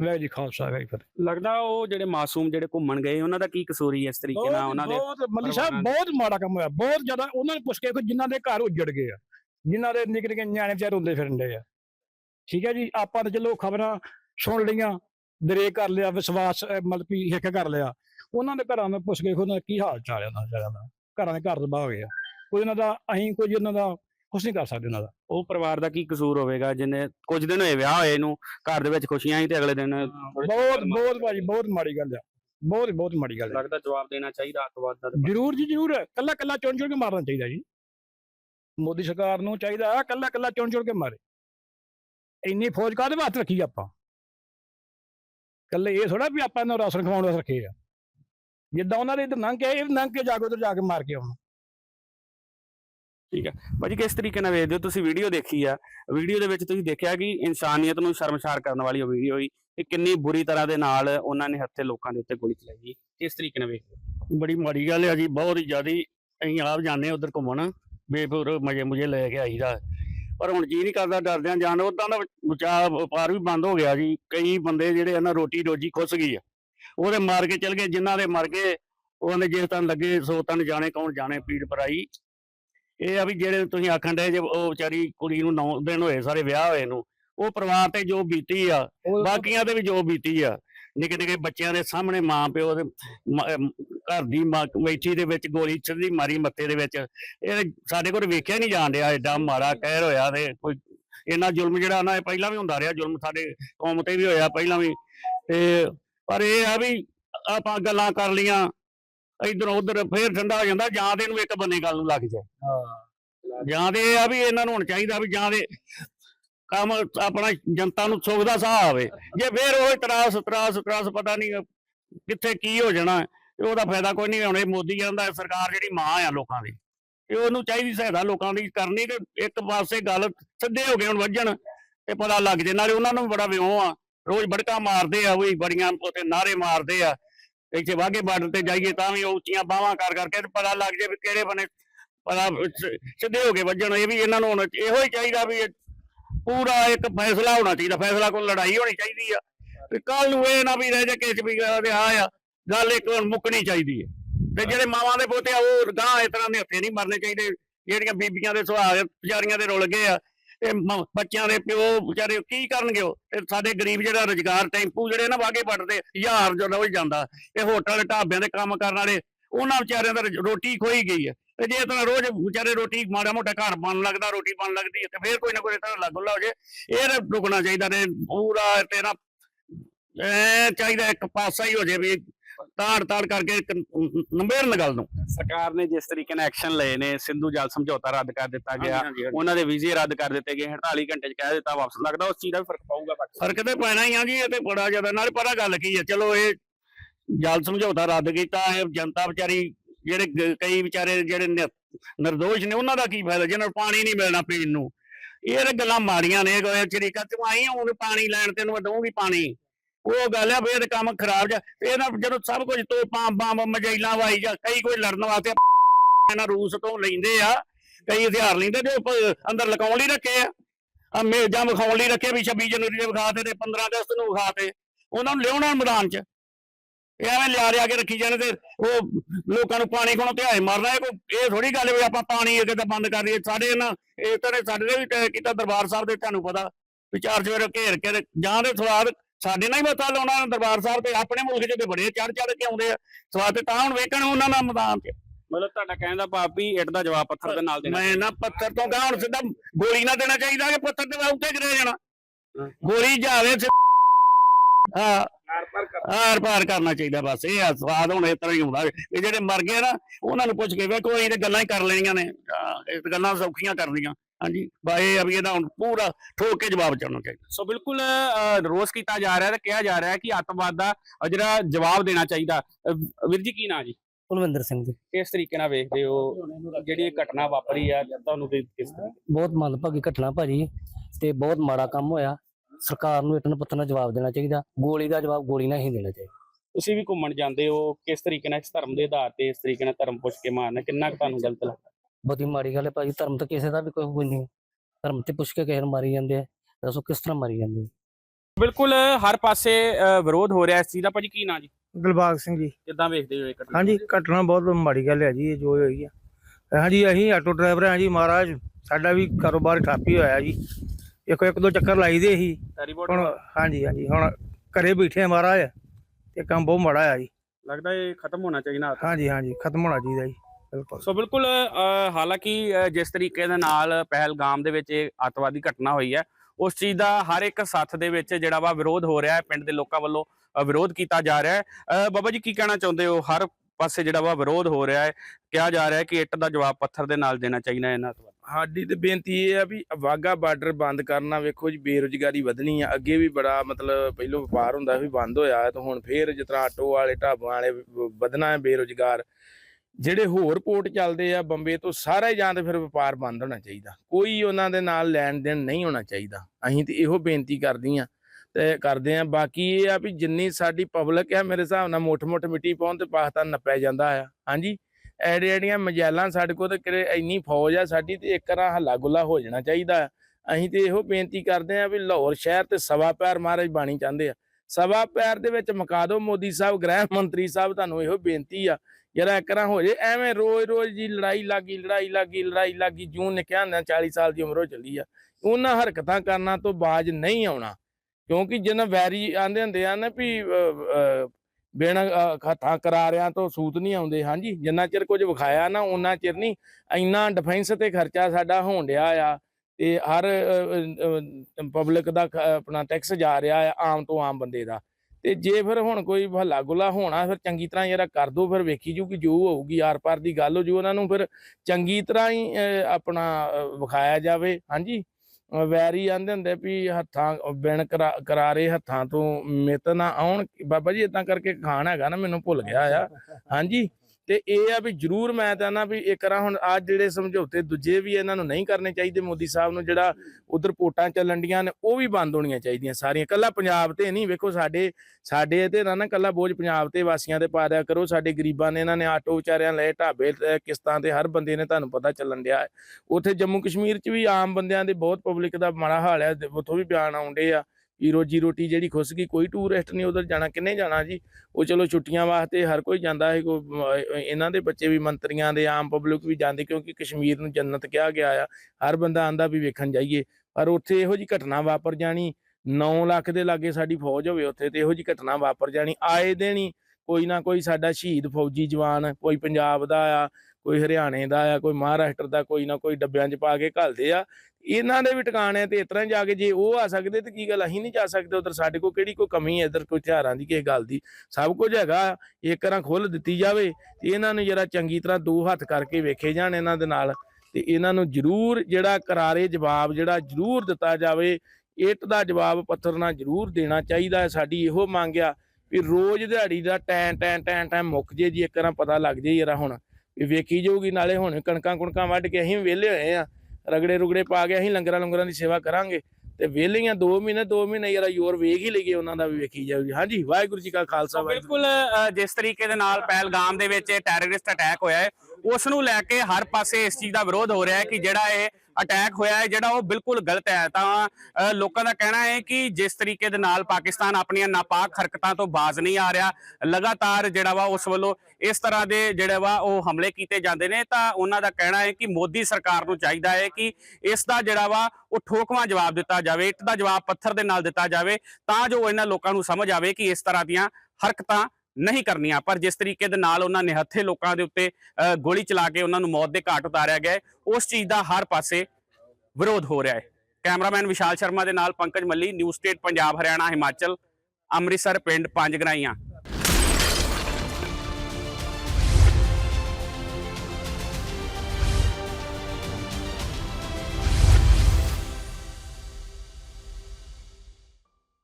ਵੈ ਜੀ ਖਾਲਸਾ ਵੈ ਫਤਿਹ। ਲੱਗਦਾ ਉਹ ਜਿਹੜੇ ਮਾਸੂਮ ਜਿਹੜੇ ਘੁੰਮਣ ਗਏ ਉਹਨਾਂ ਦਾ ਕੀ ਕਸੂਰ ਸੀ ਇਸ ਤਰੀਕੇ ਨਾਲ? ਉਹਨਾਂ ਦੇ ਬਹੁਤ ਮੱਲੀ ਸਾਹਿਬ ਬਹੁਤ ਮਾੜਾ ਕੰਮ ਹੋਇਆ ਬਹੁਤ ਜ਼ਿਆਦਾ ਉਹਨਾਂ ਨੂੰ ਪੁੱਛ ਕੇ ਜਿਨ੍ਹਾਂ ਦੇ ਘਰ ਉੱਜੜ ਗਏ ਆ। ਜਿਨ੍ਹਾਂ ਦੇ ਨਿੱਕੇ ਨਿੱਕੇ ਨਿਆਣੇ ਵਿਚਾਰੇ ਹੁੰਦੇ ਫਿਰਨ ਦੇ ਆ। ਠੀਕ ਹੈ ਜੀ ਆਪਾਂ ਤਾਂ ਚਲੋ ਖਬਰਾਂ ਸੁਣ ਲਈਆਂ ਦਰੇ ਕਰ ਲਿਆ ਵਿਸ਼ਵਾਸ ਮਤਲਬ ਕਿ ਹਿੱਕ ਕਰ ਲਿਆ। ਉਹਨਾਂ ਦੇ ਘਰਾਂ ਨੂੰ ਪੁੱਛ ਕੇ ਉਹਨਾਂ ਦਾ ਕੀ ਹਾਲ ਚਾਲ ਹੈ ਉਹਨਾਂ ਦਾ ਘਰਾਂ ਦੇ ਘਰ ਤਬਾਹ ਹੋ ਗਏ ਆ। ਕੋਈ ਉਹਨਾਂ ਦਾ ਅਸੀਂ ਕੋਈ ਉਹਨਾਂ ਦਾ ਕੁਛ ਨਹੀਂ ਕਰ ਸਕਦੇ ਉਹਨਾਂ ਦਾ। ਉਹ ਪਰਿਵਾਰ ਦਾ ਕੀ ਕਸੂਰ ਹੋਵੇਗਾ? ਜਿਨੇ ਕੁਝ ਦਿਨ ਹੋਏ ਵਿਆਹ ਹੋਏ ਨੂੰ ਘਰ ਦੇ ਵਿੱਚ ਖੁਸ਼ੀਆਂ ਸੀ ਤੇ ਅਗਲੇ ਦਿਨ ਬਹੁਤ ਬਹੁਤ ਭਾਜੀ ਬਹੁਤ ਮਾੜੀ ਗੱਲ ਆ। ਬਹੁਤ ਬਹੁਤ ਮਾੜੀ ਗੱਲ ਲੱਗਦਾ ਜਵਾਬ ਦੇਣਾ ਚਾਹੀਦਾ ਅੱਤਵਾਦ ਦਾ ਜ਼ਰੂਰ ਜੀ ਜ਼ਰੂਰ। ਕੱਲਾ ਕੱਲਾ ਚੁਣ ਚੁਣ ਕੇ ਮਾਰਨਾ ਚਾਹੀਦਾ ਜੀ। ਮੋਦੀ ਸਰਕਾਰ ਨੂੰ ਚਾਹੀਦਾ ਕੱਲਾ ਕੱਲਾ ਚੁਣ ਚੁਣ ਕੇ ਮਾਰੇ। ਇੰਨੀ ਫੌਜ ਕਾਹਦੇ ਵਾਸਤੇ ਰੱਖੀ ਆਪਾਂ? ਕੱਲੇ ਇਹ ਥੋੜਾ ਵੀ ਆਪਾਂ ਇਹਨਾਂ ਨੂੰ ਰਾਸ਼ਨ ਖਵਾਉਣ ਵਾਸਤੇ ਰੱਖੇ ਆ। ਜਿੱਦਾਂ ਉਹਨਾਂ ਦੇ ਇੱਧਰ ਲੰਘ ਕੇ ਇਹ ਲੰਘ ਕੇ ਜਾ ਕੇ ਉਧਰ ਜਾ ਕੇ ਮਾਰ ਕੇ ਆਉਣਾ। ਭਾਜੀ ਕਿਸ ਤਰੀਕੇ ਨਾਲ ਵੇਖਦੇ ਹੋ? ਤੁਸੀਂ ਵੀਡੀਓ ਦੇਖੀ ਆ। ਵੀਡੀਓ ਦੇ ਵਿੱਚ ਤੁਸੀਂ ਦੇਖਿਆ ਕਿ ਇਨਸਾਨੀਅਤ ਨੂੰ ਸ਼ਰਮਸ਼ਾਰ ਕਰਨ ਵਾਲੀ ਉਹ ਵੀਡੀਓ ਹੋਈ ਕਿ ਕਿੰਨੀ ਬੁਰੀ ਤਰ੍ਹਾਂ ਦੇ ਨਾਲ ਉਹਨਾਂ ਨੇ ਹੱਥੇ ਲੋਕਾਂ ਦੇ ਉੱਤੇ ਗੋਲੀ ਚਲਾਈ ਕਿਸ ਤਰੀਕੇ ਨਾਲ ਵੇਖਦੇ ਹੋ? ਬੜੀ ਮਾੜੀ ਗੱਲ ਹੈ ਜੀ ਬਹੁਤ ਹੀ ਜ਼ਿਆਦੀ ਅਸੀਂ ਆਪ ਜਾਂਦੇ ਹਾਂ ਉਧਰ ਘੁੰਮਣ। ਬੇਫੁਰ ਮਜੇ ਮੁਜੇ ਲੈ ਕੇ ਆਈਦਾ। ਪਰ ਹੁਣ ਜੀ ਨਹੀਂ ਕਰਦਾ ਡਰਦਿਆਂ ਜਾਣ ਉਦਾਂ ਦਾ ਬਚਾਅ ਵਪਾਰ ਵੀ ਬੰਦ ਹੋ ਗਿਆ ਜੀ। ਕਈ ਬੰਦੇ ਜਿਹੜੇ ਇਹਨਾਂ ਰੋਟੀ ਰੋਜੀ ਖੁੱਸ ਗਈ ਆ। ਉਹਦੇ ਮਾਰ ਕੇ ਚਲ ਗਏ ਜਿਨ੍ਹਾਂ ਦੇ ਮਰ ਗਏ ਉਹਨੇ ਜਿਸ ਤਨ ਲੱਗੇ ਸੋ ਤਨ ਜਾਣੇ ਕੌਣ ਜਾਣੇ ਪੀੜ ਪਰਾਈ ਇਹ ਆ ਵੀ ਜਿਹੜੇ ਤੁਸੀਂ ਆਖਣ ਦੇ ਜੇ ਉਹ ਵਿਚਾਰੀ ਕੁੜੀ ਨੂੰ 9 ਦਿਨ ਹੋਏ ਸਾਰੇ ਵਿਆਹ ਹੋਏ ਨੂੰ ਉਹ ਪਰਿਵਾਰ ਤੇ ਜੋ ਬੀਤੀ ਆ ਬਾਕੀਆਂ ਤੇ ਵੀ ਜੋ ਬੀਤੀ ਆ। ਨਿੱਕੇ ਨਿੱਕੇ ਬੱਚਿਆਂ ਦੇ ਸਾਹਮਣੇ ਮਾਂ ਪਿਓ ਦੇ ਘਰ ਦੀ ਬੈਠੀ ਦੇ ਵਿੱਚ ਗੋਲੀ ਸਿੱਧੀ ਮਾਰੀ ਮੱਥੇ ਦੇ ਵਿੱਚ। ਇਹ ਸਾਡੇ ਕੋਲ ਵੇਖਿਆ ਨਹੀਂ ਜਾਣ ਡਿਆ ਐਡਾ ਮਾੜਾ ਕਹਿਰ ਹੋਇਆ ਤੇ ਕੋਈ ਇੰਨਾ ਜ਼ੁਲਮ ਜਿਹੜਾ ਨਾ ਇਹ ਪਹਿਲਾਂ ਵੀ ਹੁੰਦਾ ਰਿਹਾ ਜ਼ੁਲਮ ਸਾਡੇ ਕੌਮ ਤੇ ਵੀ ਹੋਇਆ ਪਹਿਲਾਂ ਵੀ। ਤੇ ਪਰ ਇਹ ਆ ਵੀ ਆਪਾਂ ਗੱਲਾਂ ਕਰ ਲੀਆਂ ਇਧਰੋਂ ਉਧਰ ਫੇਰ ਠੰਡਾ ਹੋ ਜਾਂਦਾ ਜਾਂ ਤੇ ਇਹਨੂੰ ਇੱਕ ਬੰਨੇ ਗੱਲ ਨੂੰ ਲੱਗ ਜਾਏ। ਜਾਂ ਤੇ ਇਹ ਆ ਵੀ ਇਹਨਾਂ ਨੂੰ ਹੁਣ ਚਾਹੀਦਾ ਵੀ ਜਾਂ ਦੇ ਕੰਮ ਆਪਣਾ ਜਨਤਾ ਨੂੰ ਸੁੱਖ ਦਾ ਸਾਹ ਆਵੇ। ਜੇ ਫੇਰ ਉਹ ਤਰਾਸ ਤਰਾਸ ਤਰਾਸ ਪਤਾ ਨਹੀਂ ਕਿੱਥੇ ਕੀ ਹੋ ਜਾਣਾ। ਤੇ ਉਹਦਾ ਫਾਇਦਾ ਕੋਈ ਨਹੀਂ, ਹੁਣ ਇਹ ਮੋਦੀ ਜਾਂਦਾ ਸਰਕਾਰ ਜਿਹੜੀ ਮਾਂ ਆ ਲੋਕਾਂ ਦੀ, ਤੇ ਉਹਨੂੰ ਚਾਹੀਦੀ ਸਹਾਇਤਾ ਲੋਕਾਂ ਦੀ ਕਰਨੀ ਤੇ ਇੱਕ ਪਾਸੇ ਗੱਲ ਸਿੱਧੇ ਹੋ ਗਏ ਹੁਣ ਵੱਜਣ, ਤੇ ਪਤਾ ਲੱਗ ਜੇ, ਨਾਲੇ ਉਹਨਾਂ ਨੂੰ ਬੜਾ ਵਿਉਂ ਆ, ਰੋਜ਼ ਬੜਕਾ ਮਾਰਦੇ ਆ, ਉਹ ਬੜੀਆਂ ਉਤੇ ਨਾਰੇ ਮਾਰਦੇ ਆ, ਇੱਥੇ ਵਾਗੇ ਬਾਰਡਰ ਤੇ ਜਾਈਏ ਤਾਂ ਵੀ ਉਹ ਉੱਚੀਆਂ ਬਾਹਾਂ ਕਰ ਕਰਕੇ ਤੇ ਪਤਾ ਲੱਗ ਜੇ ਵੀ ਕਿਹੜੇ ਬਣੇ, ਪਤਾ ਸਿੱਧੇ ਹੋ ਕੇ ਵੱਜਣ, ਇਹ ਵੀ ਇਹਨਾਂ ਨੂੰ ਹੁਣ ਇਹੋ ਹੀ ਚਾਹੀਦਾ ਵੀ ਪੂਰਾ ਇੱਕ ਫੈਸਲਾ ਹੋਣਾ ਚਾਹੀਦਾ, ਫੈਸਲਾ ਕੋਈ ਲੜਾਈ ਹੋਣੀ ਚਾਹੀਦੀ ਆ, ਤੇ ਕੱਲ ਨੂੰ ਇਹ ਨਾ ਵੀ ਰਹਿ ਜਾ ਕਿਸ ਵੀ ਆ ਆ। ਗੱਲ ਇੱਕ ਹੁਣ ਮੁੱਕਣੀ ਚਾਹੀਦੀ ਹੈ। ਤੇ ਜਿਹੜੇ ਮਾਵਾਂ ਦੇ ਪੋਤੇ ਆ ਉਹ ਗਾਂ ਇਸ ਤਰ੍ਹਾਂ ਦੇ ਹੱਥੇ ਨਹੀਂ ਮਰਨੇ ਚਾਹੀਦੇ। ਜਿਹੜੀਆਂ ਬੀਬੀਆਂ ਦੇ ਸੁਹਾਗ ਵਿਚਾਰੀਆਂ ਦੇ ਰੁਲ ਗਏ ਆ ਤੇ ਮ- ਬੱਚਿਆਂ ਦੇ ਪਿਓ ਵਿਚਾਰੇ ਕੀ ਕਰਨਗੇ ਉਹ? ਤੇ ਸਾਡੇ ਗਰੀਬ ਜਿਹੜਾ ਰੁਜ਼ਗਾਰ ਟੈਂਪੂ ਜਿਹੜੇ ਨਾ ਵਾਗੇ ਪੜਦੇ ਹਜ਼ਾਰ ਜੋ ਰੋਜ਼ ਜਾਂਦਾ। ਇਹ ਹੋਟਲ ਢਾਬਿਆਂ ਦੇ ਕੰਮ ਕਰਨ ਵਾਲੇ ਉਹਨਾਂ ਵਿਚਾਰਿਆਂ ਦਾ ਰੋਟੀ ਖੋਈ ਗਈ ਹੈ। ਤੇ ਜੇ ਤਾਂ ਰੋਜ਼ ਵਿਚਾਰੇ ਰੋਟੀ ਮਾੜਾ ਮੋਟਾ ਘਰ ਬਣ ਲੱਗਦਾ ਰੋਟੀ ਬਣ ਲੱਗਦੀ ਤੇ ਫੇਰ ਕੋਈ ਨਾ ਕੋਈ ਤਰ੍ਹਾਂ ਲੱਗੁਲਾ ਹੋ ਜੇ। ਇਹ ਤਾਂ ਰੁਕਣਾ ਚਾਹੀਦਾ ਨੇ ਪੂਰਾ ਤੇ ਐ ਚਾਹੀਦਾ ਇੱਕ ਪਾਸਾ ਹੀ ਹੋ ਜੇ ਵੀ ਤਾੜ ਤਾੜ ਕਰਕੇ ਇੱਕ ਨੰਬੇਰਨ ਗੱਲ ਨੂੰ। ਸਰਕਾਰ ਨੇ ਜਿਸ ਤਰੀਕੇ ਨਾਲ ਐਕਸ਼ਨ ਲਏ ਨੇ ਸਿੰਧੂ ਜਲ ਸਮਝੌਤਾ ਰੱਦ ਕਰ ਦਿੱਤਾ ਗਿਆ। ਉਹਨਾਂ ਦੇ ਵੀਜ਼ੇ ਰੱਦ ਕਰ ਦਿੱਤੇ ਗਏ। 48 ਘੰਟੇ ਚ ਕਹਿ ਦਿੱਤਾ ਵਾਪਸ। ਲੱਗਦਾ ਉਸ ਚੀਜ਼ ਦਾ ਵੀ ਫ਼ਰਕ ਪਊਗਾ ਫ਼ਰਕ ਤੇ ਪੈਣਾ ਹੀ ਆ ਜੀ ਇਹ ਤੇ ਬੜਾ ਜ਼ਿਆਦਾ। ਨਾਲ ਪਤਾ ਗੱਲ ਕੀ ਹੈ ਚਲੋ ਇਹ ਜਲ ਸਮਝੌਤਾ ਰੱਦ ਕੀਤਾ ਇਹ ਜਨਤਾ ਵਿਚਾਰੀ ਜਿਹੜੇ ਕਈ ਵਿਚਾਰੇ ਜਿਹੜੇ ਨਿਰਦੋਸ਼ ਨੇ ਉਹਨਾਂ ਦਾ ਕੀ ਫਾਇਦਾ? ਜਿਹਨਾਂ ਨੂੰ ਪਾਣੀ ਨਹੀਂ ਮਿਲਣਾ ਪੀਣ ਨੂੰ। ਇਹ ਗੱਲਾਂ ਮਾੜੀਆਂ ਨੇ ਕੋਈ ਚਰੀਕਾ ਤੂੰ ਆਈ ਹੁਣ ਪਾਣੀ ਲੈਣ ਤੈਨੂੰ ਮੈਂ ਦਊਂਗੀ ਪਾਣੀ। ਉਹ ਗੱਲ ਆ ਫੇਰ ਕੰਮ ਖਰਾਬ ਜਾ ਇਹ ਨਾ ਜਦੋਂ ਸਭ ਕੁਝ ਤੋਂ ਪੰਪ ਬੰਬ ਮਜੈਲਾਂ ਵਾਈ ਜਾ ਕਈ ਕੋਈ ਲੜਨ ਵਾਸਤੇ ਇਹਨਾਂ ਰੂਸ ਤੋਂ ਲੈਂਦੇ ਆ, ਕਈ ਹਥਿਆਰ ਲੈਂਦੇ, ਜੋ ਅੰਦਰ ਲਗਾਉਣ ਲਈ ਰੱਖੇ ਆ। ਆ ਮੇਜਾਂ ਵਿਖਾਉਣ ਲਈ ਰੱਖੇ, ਵੀ 26 ਜਨਵਰੀ ਦੇ ਵਿਖਾਤੇ ਤੇ 15 ਅਗਸਤ ਨੂੰ ਵਿਖਾਤੇ ਉਹਨਾਂ ਨੂੰ ਲਿਆਉਣਾ ਮੈਦਾਨ 'ਚ। ਇਹ ਐਵੇਂ ਲਿਆ ਲਿਆ ਕੇ ਰੱਖੀ ਜਾਣੇ ਤੇ ਉਹ ਲੋਕਾਂ ਨੂੰ ਪਾਣੀ ਕੋਲੋਂ ਧਿਆਏ ਮਾਰਨਾ ਇਹ ਕੋਈ ਇਹ ਥੋੜੀ ਗੱਲ ਵੀ ਆਪਾਂ ਪਾਣੀ ਅੱਗੇ ਤਾਂ ਬੰਦ ਕਰ ਦਈਏ। ਸਾਡੇ ਇਹਨਾਂ ਇਹ ਤਾਂ ਸਾਡੇ ਦੇ ਵੀ ਕੀਤਾ ਦਰਬਾਰ ਸਾਹਿਬ ਦੇ, ਤੁਹਾਨੂੰ ਪਤਾ। ਵੀ ਚਾਰ ਚਵੇਰੇ ਘੇਰ ਕੇ ਜਾਂ ਦੇ ਸਵਾਦ ਸਾਡੇ ਨਾਲ ਹੀ ਮਤਾ ਲਾਉਣਾ ਦਰਬਾਰ ਸਾਹਿਬ ਤੇ ਆਪਣੇ ਮੁਲਕ 'ਚ ਤੇ ਬੜੇ ਚੜ ਚੜ ਕੇ ਆਉਂਦੇ ਆ। ਸਵਾਦ ਤੇ ਤਾਂ ਹੁਣ ਵੇਖਣ ਉਹਨਾਂ ਦਾ ਮੈਦਾਨ 'ਚ। ਮਤਲਬ ਤੁਹਾਡਾ ਕਹਿਣ ਦਾ ਭਾਵ ਵੀ ਇੱਟ ਦਾ ਜਵਾਬ ਪੱਥਰ ਦੇ ਨਾਲ ਦੇਣਾ ਮੈਂ ਨਾ ਪੱਥਰ ਤੋਂ ਗਾਂ ਹੁਣ ਸਿੱਧਾ ਗੋਲੀ ਨਾ ਦੇਣਾ ਚਾਹੀਦਾ ਕਿ ਪੱਥਰ ਦੇ ਉੱਤੇ ਗਿਰੇ ਜਾਣਾ। ਗੋਲੀ ਜਾਵੇ ਹਾਂ। ਆਰ ਪਾਰ ਕਰਨਾ। ਚਾਹੀਦਾ ਬਸ ਇਹ ਆ ਸਵਾਦ ਹੁਣ ਇਸ ਤਰ੍ਹਾਂ ਹੀ ਹੁੰਦਾ। ਇਹ ਜਿਹੜੇ ਮਰ ਗਏ ਨਾ ਉਹਨਾਂ ਨੂੰ ਪੁੱਛ ਕੇ ਵੇਖੋ ਅਸੀਂ ਤੇ ਗੱਲਾਂ ਹੀ ਕਰ ਲੈਣੀਆਂ ਨੇ। ਇਹ ਗੱਲਾਂ ਸੌਖੀਆਂ ਕਰਨੀਆਂ। ਹਾਂਜੀ। ਬਾਏ ਅਭੀ ਇਹਦਾ ਹੁਣ ਪੂਰਾ ਠੋਕ ਕੇ ਜਵਾਬ ਚਾਹਣਾ ਚਾਹੀਦਾ। ਸੋ ਬਿਲਕੁਲ ਰੋਸ ਕੀਤਾ ਜਾ ਰਿਹਾ ਹੈ ਤੇ ਕਿਹਾ ਜਾ ਰਿਹਾ ਹੈ ਕਿ ਅੱਤਵਾਦ ਦਾ ਜਿਹੜਾ ਜਵਾਬ ਦੇਣਾ ਚਾਹੀਦਾ। ਵੀਰ ਜੀ ਕੀ ਨਾਂ ਜੀ? ਕੁਲਵਿੰਦਰ ਸਿੰਘ ਜੀ। ਕਿਸ ਤਰੀਕੇ ਨਾਲ ਵੇਖਦੇ ਹੋ ਜਿਹੜੀ ਇਹ ਘਟਨਾ ਵਾਪਰੀ ਆ ਤੁਹਾਨੂੰ ਕਿ- ਕਿਸ ਤਰ੍ਹਾਂ ਬਹੁਤ ਮੰਦਭਾਗੀ ਘਟਨਾ ਭਾਜੀ ਤੇ ਬਹੁਤ ਮਾੜਾ ਕੰਮ ਹੋਇਆ। ਸਰਕਾਰ ਨੂੰ ਇੱਟ ਨੂੰ ਪੱਥਰ ਨਾਲ ਜਵਾਬ ਦੇਣਾ ਚਾਹੀਦਾ। ਗੋਲੀ ਦਾ ਜਵਾਬ ਗੋਲੀ ਨਾਲ ਹੀ ਦੇਣਾ ਚਾਹੀਦਾ। ਤੁਸੀਂ ਵੀ ਘੁੰਮਣ ਜਾਂਦੇ ਹੋ ਕਿਸ ਤਰੀਕੇ ਨਾਲ ਇਸ ਧਰਮ ਦੇ ਆਧਾਰ ਤੇ ਇਸ ਤਰੀਕੇ ਨਾਲ ਧਰਮ ਪੁੱਛ ਕੇ ਮਾਰਨਾ ਕਿੰਨਾ ਕੁ ਤੁਹਾਨੂੰ ਗਲਤ ਲੱਗਦਾ? ਬਹੁਤੀ ਮਾੜੀ ਗੱਲ ਹੈ ਭਾਜੀ ਧਰਮ ਤਾਂ ਕਿਸੇ ਦਾ ਵੀ ਕੋਈ ਕੋਈ ਨਹੀਂ। ਧਰਮ ਤੇ ਪੁੱਛ ਕੇ ਕਿਸੇ ਨੂੰ ਮਾਰੀ ਜਾਂਦੇ ਆ ਦੱਸੋ ਕਿਸ ਤਰ੍ਹਾਂ ਮਾਰੀ ਜਾਂਦੇ ਆ? ਬਿਲਕੁਲ ਹਰ ਪਾਸੇ ਵਿਰੋਧ ਹੋ ਰਿਹਾ ਇਸ ਚੀਜ਼ ਦਾ। ਭਾਜੀ ਕੀ ਨਾਂ ਜੀ? ਦਿਲਬਾਗ ਸਿੰਘ ਜੀ। ਕਿੱਦਾਂ ਵੇਖਦੇ ਹੋ ਇਹ ਘਟਨਾ? ਹਾਂਜੀ ਘਟਨਾ ਬਹੁਤ ਮਾੜੀ ਗੱਲ ਹੈ ਜੀ ਇਹ ਜੋ ਹੋਈ ਆ। ਹਾਂਜੀ ਅਸੀਂ ਆਟੋ ਡਰਾਈਵਰ ਹਾਂ ਜੀ ਮਹਾਰਾਜ ਸਾਡਾ ਵੀ ਕਾਰੋਬਾਰ ਠਾਪੀ ਹੋਇਆ ਜੀ। ਇੱਕ ਇੱਕ ਦੋ ਚੱਕਰ ਲਾਈਦੇ ਸੀ। ਰਿਪੋਰਟ ਹੁਣ ਹਾਂਜੀ ਹਾਂਜੀ ਹੁਣ ਘਰੇ ਬੈਠੇ ਆ ਮਹਾਰਾਜ ਇਹ ਕੰਮ ਬਹੁਤ ਮਾੜਾ ਆ ਜੀ। ਲੱਗਦਾ ਇਹ ਖਤਮ ਹੋਣਾ ਚਾਹੀਦਾ ਹਾਂਜੀ ਹਾਂਜੀ ਖਤਮ ਹੋਣਾ ਚਾਹੀਦਾ ਜੀ। ਬਿਲਕੁਲ। ਸੋ ਬਿਲਕੁਲ ਹਾਲਾਂਕਿ ਜਿਸ ਤਰੀਕੇ ਦੇ ਨਾਲ ਪਹਿਲਗਾਮ ਦੇ ਵਿੱਚ ਇਹ ਅੱਤਵਾਦੀ ਘਟਨਾ ਹੋਈ ਹੈ ਉਸ ਚੀਜ਼ ਦਾ ਹਰ ਇੱਕ ਸੱਥ ਦੇ ਵਿੱਚ ਜਿਹੜਾ ਵਾ ਵਿਰੋਧ ਹੋ ਰਿਹਾ ਹੈ ਪਿੰਡ ਦੇ ਲੋਕਾਂ ਵੱਲੋਂ ਵਿਰੋਧ ਕੀਤਾ ਜਾ ਰਿਹਾ ਹੈ। ਬਾਬਾ ਜੀ ਕੀ ਕਹਿਣਾ ਚਾਹੁੰਦੇ ਹੋ? ਹਰ ਪਾਸੇ ਜਿਹੜਾ ਵਾ ਵਿਰੋਧ ਹੋ ਰਿਹਾ ਹੈ ਕਿਹਾ ਜਾ ਰਿਹਾ ਹੈ ਕਿ ਇੱਟ ਦਾ ਜਵਾਬ ਪੱਥਰ ਦੇ ਨਾਲ ਦੇਣਾ ਚਾਹੀਦਾ ਹੈ ਇਹਨਾਂ ਤੋਂ। ਸਾਡੀ ਤੇ ਬੇਨਤੀ ਇਹ ਆ ਵੀ ਵਾਗਾ ਬਾਰਡਰ ਬੰਦ ਕਰਨਾ ਵੇਖੋ ਜੀ ਬੇਰੁਜ਼ਗਾਰੀ ਵਧਣੀ ਆ। ਅੱਗੇ ਵੀ ਬੜਾ ਮਤਲਬ ਪਹਿਲੋਂ ਵਪਾਰ ਹੁੰਦਾ ਸੀ ਬੰਦ ਹੋਇਆ ਹੈ ਤੇ ਹੁਣ ਫੇਰ ਜਿਸ ਤਰ੍ਹਾਂ ਆਟੋ ਵਾਲੇ ਢਾਬਾਂ ਵਾਲੇ ਵਧਣਾ ਹੈ ਬੇਰੁਜ਼ਗਾਰ। ਜਿਹੜੇ ਹੋਰ ਪੋਰਟ ਚੱਲਦੇ ਆ ਬੰਬੇ ਤੋਂ ਸਾਰਾ ਹੀ ਜਾਂ ਤੇ ਫਿਰ ਵਪਾਰ ਬੰਦ ਹੋਣਾ ਚਾਹੀਦਾ। ਕੋਈ ਉਹਨਾਂ ਦੇ ਨਾਲ ਲੈਣ ਦੇਣ ਨਹੀਂ ਹੋਣਾ ਚਾਹੀਦਾ। ਅਸੀਂ ਤੇ ਇਹੋ ਬੇਨਤੀ ਕਰਦੀ ਆ ਤੇ ਕਰਦੇ ਆ ਬਾਕੀ ਇਹ ਆ ਵੀ ਜਿੰਨੀ ਸਾਡੀ ਪਬਲਿਕ ਆ, ਮੇਰੇ ਹਿਸਾਬ ਨਾਲ ਮੋਟ ਮੋਟ ਮਿੱਟੀ ਪਾਉਣ ਤੇ ਪਾਕਿਸਤਾਨ ਨੱਪਿਆ ਜਾਂਦਾ ਆ। ਹਾਂਜੀ? ਐਡੇ ਐਡੀਆਂ ਮਜੈਲਾਂ ਸਾਡੇ ਕੋਲ ਤੇ ਕਿਤੇ ਇੰਨੀ ਫੌਜ ਆ ਸਾਡੀ ਤੇ ਇੱਕ ਰਾਂ ਹੱਲਾ ਗੁੱਲਾ ਹੋ ਜਾਣਾ ਚਾਹੀਦਾ ਅਸੀਂ ਤੇ ਇਹੋ ਬੇਨਤੀ ਕਰਦੇ ਆ ਵੀ ਲਾਹੌਰ ਸ਼ਹਿਰ ਤੇ ਸਵਾ ਪੈਰ ਮਹਾਰਾਜ ਬਾਣੀ ਚਾਹੁੰਦੇ ਆ। ਸਵਾ ਪੈਰ ਦੇ ਵਿੱਚ ਮਕਾ ਦਿਓ। ਮੋਦੀ ਸਾਹਿਬ, ਗ੍ਰਹਿ ਮੰਤਰੀ ਸਾਹਿਬ, ਤੁਹਾਨੂੰ ਇਹੋ ਬੇਨਤੀ ਆ ਜਰਾ ਇੱਕ ਰਾਂ ਹੋ ਜੇ ਐਵੇਂ ਰੋਜ਼ ਰੋਜ਼ ਜੀ ਲੜਾਈ ਲੱਗੀ ਲੜਾਈ ਲੱਗੀ ਲੜਾਈ ਲੱਗੀ ਜੂਨ ਨਿਕਿਆ ਹੁੰਦਾ 40 ਸਾਲ ਦੀ ਉਮਰ ਹੋ ਚੱਲੀ ਆ। ਉਹਨਾਂ ਹਰਕਤਾਂ ਕਰਨਾ ਤੋਂ ਬਾਜ ਨਹੀਂ ਆਉਣਾ ਕਿਉਂਕਿ ਜਿਹਨਾਂ ਵੈਰੀ ਆਂਦੇ ਹੁੰਦੇ ਆ ਨਾ ਵੀ ਅਹ, ਬਿਨ ਹੱਥਾਂ ਕਰਾਰਿਆਂ ਤੋਂ ਸੂਤ ਨਹੀਂ ਆਉਂਦੇ ਹਾਂਜੀ ਜਿੰਨਾ ਚਿਰ ਕੁਝ ਵਿਖਾਇਆ ਨਾ ਉਹਨਾਂ ਚਿਰ ਨਹੀਂ। ਇੰਨਾ ਡਿਫੈਂਸ ਤੇ ਖਰਚਾ ਸਾਡਾ ਹੋਣ ਡਿਆ ਆ ਤੇ ਹਰ ਪਬਲਿਕ ਦਾ ਆਪਣਾ ਟੈਕਸ ਜਾ ਰਿਹਾ ਆ ਆਮ ਤੋਂ ਆਮ ਬੰਦੇ ਦਾ। ਤੇ ਜੇ ਫਿਰ ਹੁਣ ਕੋਈ ਹੱਲਾ ਗੁਲਾ ਹੋਣਾ, ਫਿਰ ਚੰਗੀ ਤਰ੍ਹਾਂ ਜਿਹੜਾ ਕਰ ਦੋ, ਫਿਰ ਵੇਖੀ ਜੂ ਕਿ ਜੋ ਹੋਊਗੀ, ਆਰ ਪਾਰ ਦੀ ਗੱਲ ਹੋ ਜੂ, ਉਹਨਾਂ ਨੂੰ ਫਿਰ ਚੰਗੀ ਤਰ੍ਹਾਂ ਹੀ ਆਪਣਾ ਵਿਖਾਇਆ ਜਾਵੇ। ਹਾਂਜੀ? ਵੈਰੀ ਆਂਦੇ ਹੁੰਦੇ ਵੀ ਹੱਥਾਂ ਬਿਨ ਕਰਾ- ਕਰਾਰੇ ਹੱਥਾਂ ਤੋਂ ਮਿੱਤ ਨਾ ਆਉਣ। ਬਾਬਾ ਜੀ ਇਦਾਂ ਕਰਕੇ ਖਾਣ ਹੈਗਾ ਨਾ, ਮੈਨੂੰ ਭੁੱਲ ਗਿਆ ਆ। ਹਾਂਜੀ? ਤੇ ਇਹ ਆ ਵੀ ਜਰੂਰ ਮੈਂ ਤਾਂ ਨਾ ਵੀ ਇਹ ਕਰਾਂ, ਹੁਣ ਆ ਜਿਹੜੇ ਸਮਝੌਤੇ ਦੂਜੇ ਵੀ ਇਹਨਾਂ ਨੂੰ ਨਹੀਂ ਕਰਨੇ ਚਾਹੀਦੇ, ਮੋਦੀ ਸਾਹਿਬ ਨੂੰ ਜਿਹੜਾ ਉਧਰ ਪੋਟਾਂ ਚੱਲਣ ਡੀਆਂ ਨੇ, ਉਹ ਵੀ ਬੰਦ ਹੋਣੀਆਂ ਚਾਹੀਦੀਆਂ ਸਾਰੀਆਂ। ਕੱਲਾ ਪੰਜਾਬ ਤੇ ਨਹੀਂ, ਵੇਖੋ ਸਾਡੇ ਸਾਡੇ ਤੇ ਨਾ ਨਾ ਕੱਲਾ ਬੋਝ ਪੰਜਾਬ ਤੇ ਵਾਸੀਆਂ ਤੇ ਪਾ ਦਿਆ ਕਰੋ, ਸਾਡੇ ਗਰੀਬਾਂ ਨੇ ਇਹਨਾਂ ਨੇ ਆਟੋ ਵਿਚਾਰਿਆਂ ਲਏ, ਢਾਬੇ ਤੇ ਕਿਸ਼ਤਾਂ ਤੇ ਹਰ ਬੰਦੇ ਨੇ ਤੁਹਾਨੂੰ ਪਤਾ ਚੱਲਣ ਡਿਆ ਉੱਥੇ ਜੰਮੂ ਕਸ਼ਮੀਰ 'ਚ ਵੀ ਆਮ ਬੰਦਿਆਂ ਦੇ ਬਹੁਤ ਪਬਲਿਕ ਦਾ ਮਾੜਾ ਹਾਲ ਹੈ, ਉੱਥੋਂ ਵੀ ਬਿਆਨ ਆਉਂਦੇ ਆ। ਵੀ ਰੋਜੀ ਰੋਟੀ ਜਿਹੜੀ ਖੁੱਸ ਗਈ, ਕੋਈ ਟੂਰਿਸਟ ਨਹੀਂ ਉਧਰ ਜਾਣਾ, ਕਿੰਨੇ ਜਾਣਾ ਜੀ? ਉਹ ਚਲੋ ਛੁੱਟੀਆਂ ਵਾਸਤੇ ਹਰ ਕੋਈ ਜਾਂਦਾ ਹੈ, ਕੋਈ ਇਹਨਾਂ ਦੇ ਬੱਚੇ ਵੀ, ਮੰਤਰੀਆਂ ਦੇ, ਆਮ ਪਬਲਿਕ ਵੀ ਜਾਂਦੇ, ਕਿਉਂਕਿ ਕਸ਼ਮੀਰ ਨੂੰ ਜੰਨਤ ਕਿਹਾ ਗਿਆ ਆ। ਹਰ ਬੰਦਾ ਆਂਦਾ ਵੀ ਵੇਖਣ ਜਾਈਏ। ਪਰ ਉੱਥੇ ਇਹੋ ਜੀ ਘਟਨਾ ਵਾਪਰ ਜਾਣੀ 9 ਲੱਖ ਦੇ ਲਾਗੇ ਸਾਡੀ ਫੌਜ ਹੋਵੇ ਉੱਥੇ ਤੇ ਇਹੋ ਜੀ ਘਟਨਾ ਵਾਪਰ ਜਾਣੀ, ਆਏ ਦੇਣੀ ਕੋਈ ਨਾ ਕੋਈ ਸਾਡਾ ਸ਼ਹੀਦ ਫੌਜੀ ਜਵਾਨ, ਕੋਈ ਪੰਜਾਬ ਦਾ ਆ ਕੋਈ ਹਰਿਆਣੇ ਦਾ ਆ, ਕੋਈ ਮਹਾਰਾਸ਼ਟਰ ਦਾ, ਕੋਈ ਨਾ ਕੋਈ ਡੱਬਿਆਂ 'ਚ ਪਾ ਕੇ ਘੱਲਦੇ ਆ। ਇਹਨਾਂ ਦੇ ਵੀ ਟਿਕਾਣੇ ਤੇ ਇਸ ਤਰ੍ਹਾਂ ਜਾ ਕੇ ਜੇ ਉਹ ਆ ਸਕਦੇ ਤੇ ਕੀ ਗੱਲ, ਅਸੀਂ ਨਹੀਂ ਜਾ ਸਕਦੇ ਉਧਰ। ਸਾਡੇ ਕੋਲ ਕਿਹੜੀ ਕੋਈ ਕਮੀ ਹੈ ਇਧਰ, ਕੋਈ ਹਥਿਆਰਾਂ ਦੀ, ਕਿਸੇ ਗੱਲ ਦੀ। ਸਭ ਕੁਝ ਹੈਗਾ, ਇੱਕ ਰਾਂ ਖੁੱਲ ਦਿੱਤੀ ਜਾਵੇ ਤੇ ਇਹਨਾਂ ਨੂੰ ਜਰਾ ਚੰਗੀ ਤਰ੍ਹਾਂ ਦੋ ਹੱਥ ਕਰਕੇ ਵੇਖੇ ਜਾਣ ਇਹਨਾਂ ਦੇ ਨਾਲ ਤੇ ਇਹਨਾਂ ਨੂੰ ਜ਼ਰੂਰ ਜਿਹੜਾ ਕਰਾਰੇ ਜਵਾਬ ਜਿਹੜਾ ਜ਼ਰੂਰ ਦਿੱਤਾ ਜਾਵੇ, ਇੱਟ ਦਾ ਜਵਾਬ ਪੱਥਰ ਨਾਲ ਜ਼ਰੂਰ ਦੇਣਾ ਚਾਹੀਦਾ ਹੈ। ਸਾਡੀ ਇਹੋ ਮੰਗ ਆ ਵੀ ਰੋਜ਼ ਦਿਹਾੜੀ ਦਾ ਟੈਂ ਟੈਂ ਟੈਂ ਟੈਂ ਮੁੱਕ ਜੇ, ਜੀ ਇੱਕ ਰਾਂ ਪਤਾ ਲੱਗ ਜੇ ਜਰਾ ਹੁਣ। ਵੀ ਵੇਖੀ ਜਾਊਗੀ ਨਾਲੇ ਹੁਣ ਕਣਕਾਂ ਕੁਣਕਾਂ ਵੱਢ ਕੇ ਅਸੀਂ ਵਿਹਲੇ ਹੋਏ ਆ। ਰਗੜੇ ਰੁਗੜੇ ਪਾ ਕੇ ਅਸੀਂ ਲੰਗਰਾਂ ਲੰਗਰਾਂ ਦੀ ਸੇਵਾ ਕਰਾਂਗੇ। ਤੇ ਵਿਹਲੀਆਂ 2 ਮਹੀਨੇ 2 ਮਹੀਨੇ ਯਾਰਾ ਯੋਰ ਵੇਖ ਹੀ ਲਈਏ ਉਹਨਾਂ ਦਾ ਵੀ ਵੇਖੀ ਜਾਊਗੀ। ਹਾਂਜੀ ਵਾਹਿਗੁਰੂ ਜੀ ਕਾ ਖਾਲਸਾ ਵਾਹਿਗੁਰੂ ਬਿਲਕੁਲ ਜਿਸ ਤਰੀਕੇ ਦੇ ਨਾਲ ਪਹਿਲਗਾਮ ਦੇ ਵਿੱਚ ਟੈਰਰਿਸਟ ਅਟੈਕ ਹੋਇਆ ਹੈ ਉਸ ਨੂੰ ਲੈ ਕੇ ਹਰ ਪਾਸੇ ਇਸ ਚੀਜ਼ ਦਾ ਵਿਰੋਧ ਹੋ ਰਿਹਾ ਹੈ ਕਿ ਜਿਹੜਾ ਇਹ ਅਟੈਕ ਹੋਇਆ ਹੈ, ਜਿਹੜਾ ਉਹ ਬਿਲਕੁਲ ਗਲਤ ਹੈ। ਤਾਂ ਲੋਕਾਂ ਦਾ ਕਹਿਣਾ ਹੈ ਕਿ ਜਿਸ ਤਰੀਕੇ ਦੇ ਨਾਲ ਪਾਕਿਸਤਾਨ ਆਪਣੀਆਂ ਨਾਪਾਕ ਹਰਕਤਾਂ ਤੋਂ ਬਾਜ਼ ਨਹੀਂ ਆ ਰਿਹਾ, ਲਗਾਤਾਰ ਜਿਹੜਾ ਵਾ ਉਸ ਵੱਲੋਂ ਇਸ ਤਰ੍ਹਾਂ ਦੇ ਜਿਹੜੇ ਵਾ ਉਹ ਹਮਲੇ ਕੀਤੇ ਜਾਂਦੇ ਨੇ, ਤਾਂ ਉਹਨਾਂ ਦਾ ਕਹਿਣਾ ਹੈ ਕਿ ਮੋਦੀ ਸਰਕਾਰ ਨੂੰ ਚਾਹੀਦਾ ਹੈ ਕਿ ਇਸ ਦਾ ਜਿਹੜਾ ਵਾ ਉਹ ਠੋਕਵਾਂ ਜਵਾਬ ਦਿੱਤਾ ਜਾਵੇ, ਇੱਟ ਦਾ ਜਵਾਬ ਪੱਥਰ ਦੇ ਨਾਲ ਦਿੱਤਾ ਜਾਵੇ, ਤਾਂ ਜੋ ਇਹਨਾਂ ਲੋਕਾਂ ਨੂੰ ਸਮਝ ਆਵੇ ਕਿ ਇਸ ਤਰ੍ਹਾਂ ਦੀਆਂ ਹਰਕਤਾਂ ਨਹੀਂ ਕਰਨੀਆਂ ਪਰ ਜਿਸ ਤਰੀਕੇ ਦੇ ਨਾਲ ਉਹਨਾਂ ਨਿਹੱਥੇ ਲੋਕਾਂ ਦੇ ਉੱਤੇ ਅ, ਗੋਲੀ ਚਲਾ ਕੇ ਉਹਨਾਂ ਨੂੰ ਮੌਤ ਦੇ ਘਾਟ ਉਤਾਰਿਆ ਗਿਆ ਹੈ, ਉਸ ਚੀਜ਼ ਦਾ ਹਰ ਪਾਸੇ ਵਿਰੋਧ ਹੋ ਰਿਹਾ ਹੈ। ਕੈਮਰਾਮੈਨ ਵਿਸ਼ਾਲ ਸ਼ਰਮਾ ਦੇ ਨਾਲ ਪੰਕਜ ਮੱਲੀ ਨਿਊ ਸਟੇਟ ਪੰਜਾਬ ਹਰਿਆਣਾ ਹਿਮਾਚਲ ਅੰਮ੍ਰਿਤਸਰ ਪਿੰਡ ਪੰਜ ਗਰਾਈਆਂ